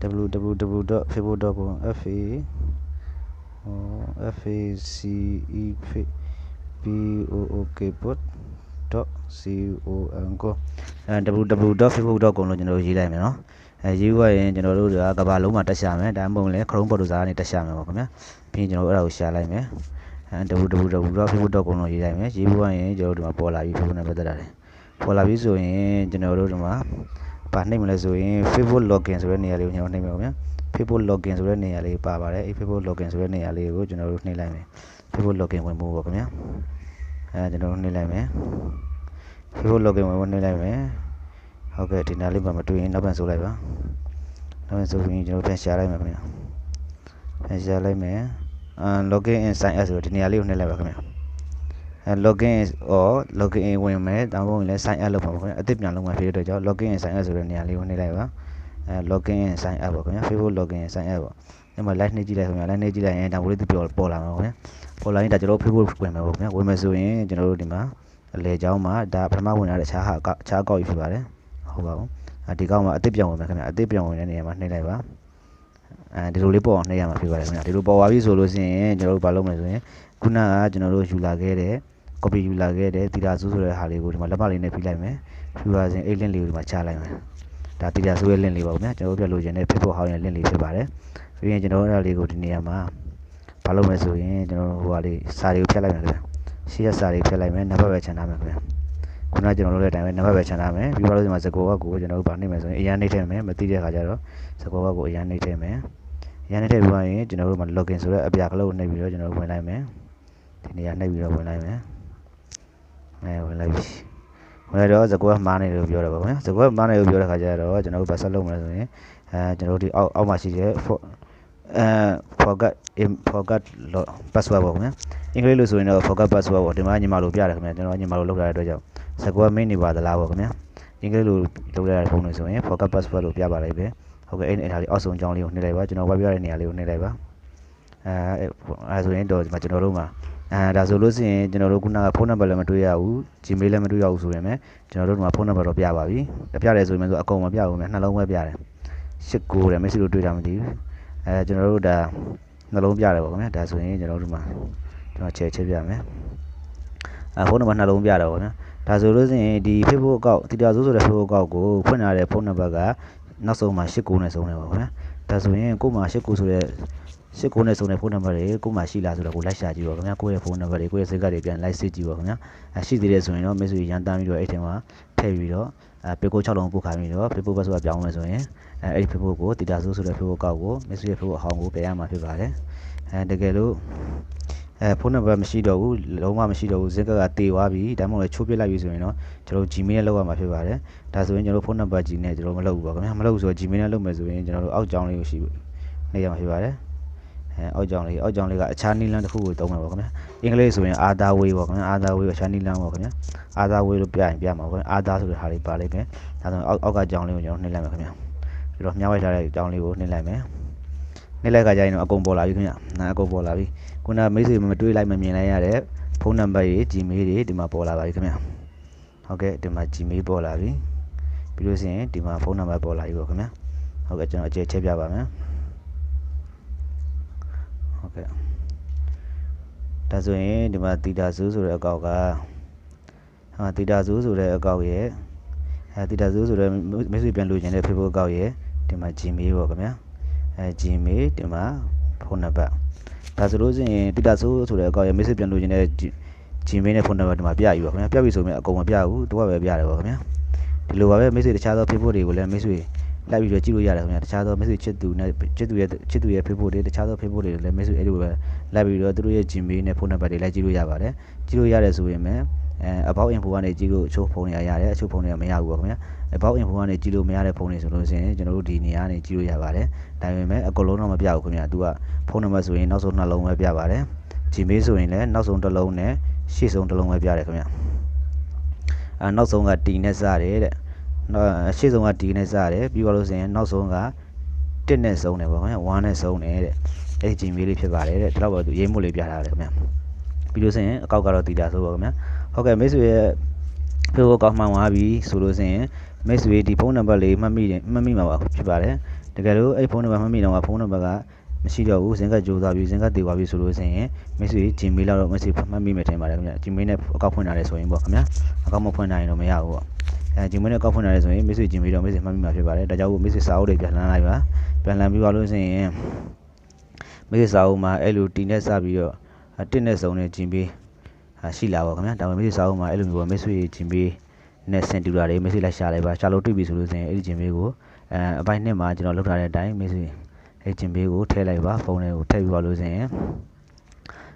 www.facebook.com fa face p o o k bot .com ကိုအဲ www.facebook.com လို့ကျွန်တော်တို့ရေးလိုက်မယ်နော်အဲရေးသွားရင်ကျွန်တော်တို့ကကဘာလုံးမှာတက်ရှာမယ်ဒါမှမဟုတ်လည်း Chrome browser ကနေတက်ရှာမယ်ပေါ့ခင်ဗျာပြီးရင်ကျွန်တော်တို့အဲ့ဒါကိုရှာလိုက်မယ်အဲ www.facebook.com လို့ရေးလိုက်မယ်ရေးသွားရင်ကျွန်တော်တို့ဒီမှာပေါ်လာပြီ Facebook နဲ့ပတ်သက်တာတွေ ပေါ်လာပြီဆိုရင်ကျွန်တော်တို့ဒီမှာပါနှိပ်မလဲဆိုရင် Facebook login ဆိုတဲ့နေရာလေးကိုကျွန်တော်နှိပ်မယ်ပေါ့ဗျာ Facebook login ဆိုတဲ့နေရာလေးပါပါတယ်အဲ့ Facebook login ဆိုတဲ့နေရာလေးကိုကျွန်တော်တို့နှိပ်လိုက်မယ် Facebook login ဝင်ဖို့ပေါ့ခင်ဗျာအဲကျွန်တော်တို့နှိပ်လိုက်မယ် Facebook login ဝင်ဖို့နှိပ်လိုက်မယ်ဟုတ်ကဲ့ဒီနားလေးမှာမတွေ့ရင်နောက်ပြန်ဆိုလိုက်ပါနောက်ပြန်ဆိုရင်ကျွန်တော်ပြန်ရှာလိုက်မယ်ခင်ဗျာပြန်ရှာလိုက်မယ်အာ login in sign up ဆိုတော့ဒီနေရာလေးကိုနှိပ်လိုက်ပါခင်ဗျာ အဲ login or login in ဝင်မယ်ဒါမှမဟုတ်လည်း sign up လုပ်ပါပါခင်ဗျာအသစ်ပြန်လုပ်မှဖြစ်တဲ့အတွက်ကြောင့် login in sign up ဆိုတဲ့နေရာလေးကိုနှိပ်လိုက်ပါအဲ login in sign up ပေါ့ခင်ဗျာ Facebook login in sign up ပေါ့ဒီမှာ live နှိပ်ကြည့်လိုက်ခင်ဗျာ live နှိပ်ကြည့်လိုက်ရင်ဒါဘိုးလေးသူပြောပေါ်လာမှာပေါ့ခင်ဗျာပေါ်လာရင်ဒါကျွန်တော် Facebook ဝင်မယ်ပေါ့ခင်ဗျာဝင်မယ်ဆိုရင်ကျွန်တော်တို့ဒီမှာအလဲချောင်းမှာဒါပထမဝင်လာတဲ့ခြားဟာခြားကောက်ယူဖြစ်ပါတယ်ဟုတ်ပါဘူးဒီကောက်မှာအသစ်ပြောင်းဝင်မယ်ခင်ဗျာအသစ်ပြောင်းဝင်တဲ့နေရာမှာနှိပ်လိုက်ပါ အဲဒီလိုလေးပေါ်အောင်နှိပ်ရမှာဖြစ်ပါတယ်ခင်ဗျာဒီလိုပေါ်သွားပြီဆိုလို့ရှိရင်ကျွန်တော်တို့ဘာလုပ်မလဲဆိုရင်ခုနကကျွန်တော်တို့ယူလာခဲ့တဲ့ copy ယူလာခဲ့တဲ့တီတာဆူဆိုတဲ့ဟာလေးကိုဒီမှာလက်မလေးနဲ့ဖိလိုက်မယ်ဖြူပါစဉ်အဲ့ link လေးကိုဒီမှာချလိုက်မယ်ဒါတီတာဆူရဲ့ link လေးပါဦးဗျာကျွန်တော်တို့ပြလို့ခြင်းတဲ့ Facebook ဟောင်းရဲ့ link လေးဖြစ်ပါတယ်ပြီးရင်ကျွန်တော်တို့အဲ့ဒါလေးကိုဒီနေရာမှာဘာလုပ်မလဲဆိုရင်ကျွန်တော်တို့ဟိုဟာလေးစာတွေကိုဖြတ်လိုက်မယ်ခင်ဗျာရှေ့ရစာတွေဖြတ်လိုက်မယ်နံပါတ်ပဲချန်ထားမယ်ခင်ဗျာ ခုနကကျွန်တော်တို့လည်းအတိုင်းပဲနံပါတ်ပဲချန်ထားမယ်ပြီးတော့ဒီမှာစကောကကိုကျွန်တော်တို့ဗာနှိမ့်မယ်ဆိုရင်အရန်နှိမ့်ထည့်မယ်မသိတဲ့ခါကျတော့စကောကကိုအရန်နှိမ့်ထည့်မယ်အရန်နှိမ့်ထည့်ပြီးသွားရင်ကျွန်တော်တို့မှာ login ဆိုတဲ့အပြာကလေးကိုနှိပ်ပြီးတော့ကျွန်တော်တို့ဝင်လိုက်မယ်ဒီနေရာနှိပ်ပြီးတော့ဝင်လိုက်မယ်အဲဝင်လိုက်ပြီဝင်လိုက်တော့စကောကမှားနေတယ်လို့ပြောတယ်ပေါ့ခင်ဗျာစကောကမှားနေတယ်လို့ပြောတဲ့ခါကျတော့ကျွန်တော်တို့ဗာဆက်လုပ်မယ်ဆိုရင်အဲကျွန်တော်တို့ဒီအောက်အောက်မှာရှိတဲ့အဲ forget forget password ပေါ့ခင်ဗျာအင်္ဂလိပ်လို့ဆိုရင်တော့ forget password ပေါ့ဒီမှာညီမလိုပြတယ်ခင်ဗျာကျွန်တော်ညီမလိုလောက်ထားတဲ့အတွက်ကြောင့် စကွာမင်းနေပါသလားပေါ့ခင်ဗျာအင်္ဂလိပ်လိုလုပ်ရတဲ့ဖုန်းတွေဆိုရင် forget password လို့ပြပါလိုက်ပဲဟုတ်ကဲ့အဲ့ဒီအဲ့ဒါလေးအောက်ဆုံးအကြောင်းလေးကိုနှိပ်လိုက်ပါကျွန်တော်ဝါပြရတဲ့နေရာလေးကိုနှိပ်လိုက်ပါအဲအဲဆိုရင်တော့ဒီမှာကျွန်တော်တို့မှာအဲဒါဆိုလို့ရှိရင်ကျွန်တော်တို့ခုနကဖုန်းနံပါတ်လည်းမတွေ့ရဘူး Gmail လည်းမတွေ့ရဘူးဆိုရင်လည်းကျွန်တော်တို့ဒီမှာဖုန်းနံပါတ်တော့ပြပါပြီပြတယ်ဆိုရင်ဆိုအကုန်မပြဘူးမယ်နှလုံးပဲပြတယ်ရှစ်ကိုတယ်မရှိလို့တွေ့တာမသိဘူးအဲကျွန်တော်တို့ဒါနှလုံးပြတယ်ပေါ့ခင်ဗျာဒါဆိုရင်ကျွန်တော်တို့မှာကျွန်တော်ချဲချဲပြမယ်အဲဖုန်းနံပါတ်နှလုံးပြတယ်ပေါ့ခင်ဗျာ ဒါဆိုလို့ရှိရင်ဒီ Facebook account တီတာဆိုးဆိုတဲ့ Facebook account ကိုဖွင့်ထားတဲ့ဖုန်းနံပါတ်ကနောက်ဆုံးမှာ89နဲ့ဆုံးတယ်ပေါ့ခင်ဗျာဒါဆိုရင်ကို့မှာ89ဆိုတဲ့89နဲ့ဆုံးတဲ့ဖုန်းနံပါတ်တွေကို့မှာရှိလားဆိုတော့ကိုလိုက်ရှာကြည့်ပါခင်ဗျာကိုယ့်ရဲ့ဖုန်းနံပါတ်တွေကိုယ့်ရဲ့စိတ်ကတွေပြန်လိုက်စစ်ကြည့်ပါခင်ဗျာအဲရှိသေးတယ်ဆိုရင်တော့မိတ်ဆွေရန်တမ်းပြီးတော့အဲ့ထဲမှာထည့်ပြီးတော့အဲပေကို6လုံးပို့ခိုင်းပြီးတော့ Facebook password ပြောင်းမယ်ဆိုရင်အဲအဲ့ဒီ Facebook ကိုတီတာဆိုးဆိုတဲ့ Facebook account ကိုမိတ်ဆွေရဲ့ Facebook အဟောင်းကိုပြန်ရမှာဖြစ်ပါတယ်အဲတကယ်လို့ အဲဖုန်းနံပါတ်မရှိတော့ဘူးလုံးဝမရှိတော့ဘူးဇက်ကကတေသွားပြီဒါမှမဟုတ်လည်းချိုးပစ်လိုက်ပြီဆိုရင်တော့ကျွန်တော် Gmail နဲ့လောက်ရမှာဖြစ်ပါတယ်ဒါဆိုရင်ကျွန်တော်ဖုန်းနံပါတ်ကြီးနဲ့ကျွန်တော်မလုပ်ဘူးပါခင်ဗျာမလုပ်ဘူးဆိုတော့ Gmail နဲ့လုပ်မယ်ဆိုရင်ကျွန်တော်တို့အောက်ကြောင်းလေးကိုရှိနေရမှာဖြစ်ပါတယ်အဲအောက်ကြောင်းလေးအောက်ကြောင်းလေးကအခြားနီလန်တစ်ခုကိုသုံးမှာပါခင်ဗျာအင်္ဂလိပ်ဆိုရင် Other way ပေါ့ခင်ဗျာ Other way အခြားနီလန်ပေါ့ခင်ဗျာ Other way လို့ပြရင်ပြမှာပေါ့ခင်ဗျာ Other ဆိုတဲ့ဟာလေးပါလိမ့်မယ်ဒါဆိုအောက်အောက်ကကြောင်းလေးကိုကျွန်တော်နှိပ်လိုက်မယ်ခင်ဗျာပြီးတော့မြှောက်လိုက်ထားတဲ့ကြောင်းလေးကိုနှိပ်လိုက်မယ် နှိပ်လိုက်ကကြရင်တော့အကုန်ပေါ်လာပြီခင်ဗျာနာအကုန်ပေါ်လာပြီခုနမိတ်ဆွေမတွေးလိုက်မမြင်လိုက်ရတဲ့ဖုန်းနံပါတ်တွေ Gmail တွေဒီမှာပေါ်လာပါပြီခင်ဗျာဟုတ်ကဲ့ဒီမှာ Gmail ပေါ်လာပြီပြီးလို့ရှိရင်ဒီမှာဖုန်းနံပါတ်ပေါ်လာပြီပေါ့ခင်ဗျာဟုတ်ကဲ့ကျွန်တော်အကျယ်ချက်ပြပါမယ်ဟုတ်ကဲ့ဒါဆိုရင်ဒီမှာတီတာဇူးဆိုတဲ့အကောက်ကဟာတီတာဇူးဆိုတဲ့အကောက်ရဲ့အဲတီတာဇူးဆိုတဲ့မိတ်ဆွေပြန်လို့ခြင်းတဲ့ Facebook အကောက်ရဲ့ဒီမှာ Gmail ပေါ့ခင်ဗျာ အဲ Gmail ဒီမှာဖုန်းနံပါတ်ဒါဆိုလို့ရှိရင်တီတာဇူးဆိုတဲ့အကောက်ရဲ့မိတ်ဆွေပြန်လို့ခြင်းတဲ့ Gmail နဲ့ဖုန်းနံပါတ်ဒီမှာပြယူပါခင်ဗျာပြပြီဆိုရင်အကုန်မပြဘူးသူကပဲပြတယ်ပေါ့ခင်ဗျာဒီလိုပါပဲမိတ်ဆွေတခြားသော Facebook တွေကိုလည်းမိတ်ဆွေလိုက်ပြီးတော့ကြည့်လို့ရတယ်ခင်ဗျာတခြားသော message ချစ်သူနဲ့ချစ်သူရဲ့ချစ်သူရဲ့ Facebook တွေတခြားသော Facebook တွေလည်း message အဲ့လိုပဲလိုက်ပြီးတော့သူတို့ရဲ့ Gmail နဲ့ဖုန်းနံပါတ်တွေလိုက်ကြည့်လို့ရပါတယ်ကြည့်လို့ရတယ်ဆိုရင်လည်း အဲ about info ကနေကြည့်လို့အချို့ဖုန်းတွေရတယ်အချို့ဖုန်းတွေကမရဘူးပေါ့ခင်ဗျာ about info ကနေကြည့်လို့မရတဲ့ဖုန်းတွေဆိုလို့ရှိရင်ကျွန်တော်တို့ဒီနေရာကနေကြည့်လို့ရပါတယ်ဒါပေမဲ့အကုန်လုံးတော့မပြဘူးခင်ဗျာသူကဖုန်းနံပါတ်ဆိုရင်နောက်ဆုံးနှလုံးပဲပြပါတယ် Gmail ဆိုရင်လည်းနောက်ဆုံးတစ်လုံးနဲ့ရှေ့ဆုံးတစ်လုံးပဲပြတယ်ခင်ဗျာအဲနောက်ဆုံးက T နဲ့စတယ်တဲ့နောက်ရှေ့ဆုံးက D နဲ့စရတယ်ပြီးတော့လို့ဆိုရင်နောက်ဆုံးက1နဲ့ဆုံးတယ်ပေါ့ခင်ဗျာ1နဲ့ဆုံးတယ်တဲ့အဲ့ဒီ Gmail လေးဖြစ်ပါတယ်တဲ့ဒါတော့သူရေးမှုလေးပြထားတယ်ခင်ဗျာ ပြီးလို့ဆိုရင်အကောက်ကတော့တီတာဆိုပါခင်ဗျာဟုတ်ကဲ့မိတ်ဆွေရဲ့ Facebook ကောက်မှန်သွားပြီဆိုလို့ဆိုရင်မိတ်ဆွေဒီဖုန်းနံပါတ်လေးမှတ်မိတယ်မှတ်မိမှာပါဖြစ်ပါတယ်တကယ်လို့အဲ့ဖုန်းနံပါတ်မှတ်မိတော့ဖုန်းနံပါတ်ကမရှိတော့ဘူးဇင်ကကြိုးစားပြီးဇင်ကတည်သွားပြီဆိုလို့ဆိုရင်မိတ်ဆွေ Gmail လောက်တော့မိတ်ဆွေမှတ်မိမယ်ထင်ပါတယ်ခင်ဗျာ Gmail နဲ့အကောက်ဖွင့်ထားတယ်ဆိုရင်ပေါ့ခင်ဗျာအကောက်မဖွင့်နိုင်ရင်တော့မရဘူးပေါ့အဲ Gmail နဲ့ကောက်ဖွင့်ထားတယ်ဆိုရင်မိတ်ဆွေ Gmail တော့မိတ်ဆွေမှတ်မိမှာဖြစ်ပါတယ်ဒါကြောင့်မိတ်ဆွေစာအုပ်တွေပြန်လှမ်းလိုက်ပါပြန်လှမ်းပြီးပါလို့ဆိုရင်မိတ်ဆွေစာအုပ်မှာအဲ့လိုတီနဲ့စပြီးတော့ တစ်နဲ့စုံတဲ့ Gmail ရှိလာပါခင်ဗျာဒါပေမဲ့မိတ်ဆွေစာအုပ်မှာအဲ့လိုမျိုးမိတ်ဆွေ Gmail နဲ့စင်တူတာတွေမိတ်ဆွေလိုက်ရှာလိုက်ပါရှာလို့တွေ့ပြီဆိုလို့ဆိုရင်အဲ့ဒီ Gmail ကိုအဲအပိုင်းနှစ်မှာကျွန်တော်လုပ်ထားတဲ့အတိုင်းမိတ်ဆွေအဲ့ Gmail ကိုထည့်လိုက်ပါဖုန်းထဲကိုထည့်ပြီးပါလို့ဆိုရင်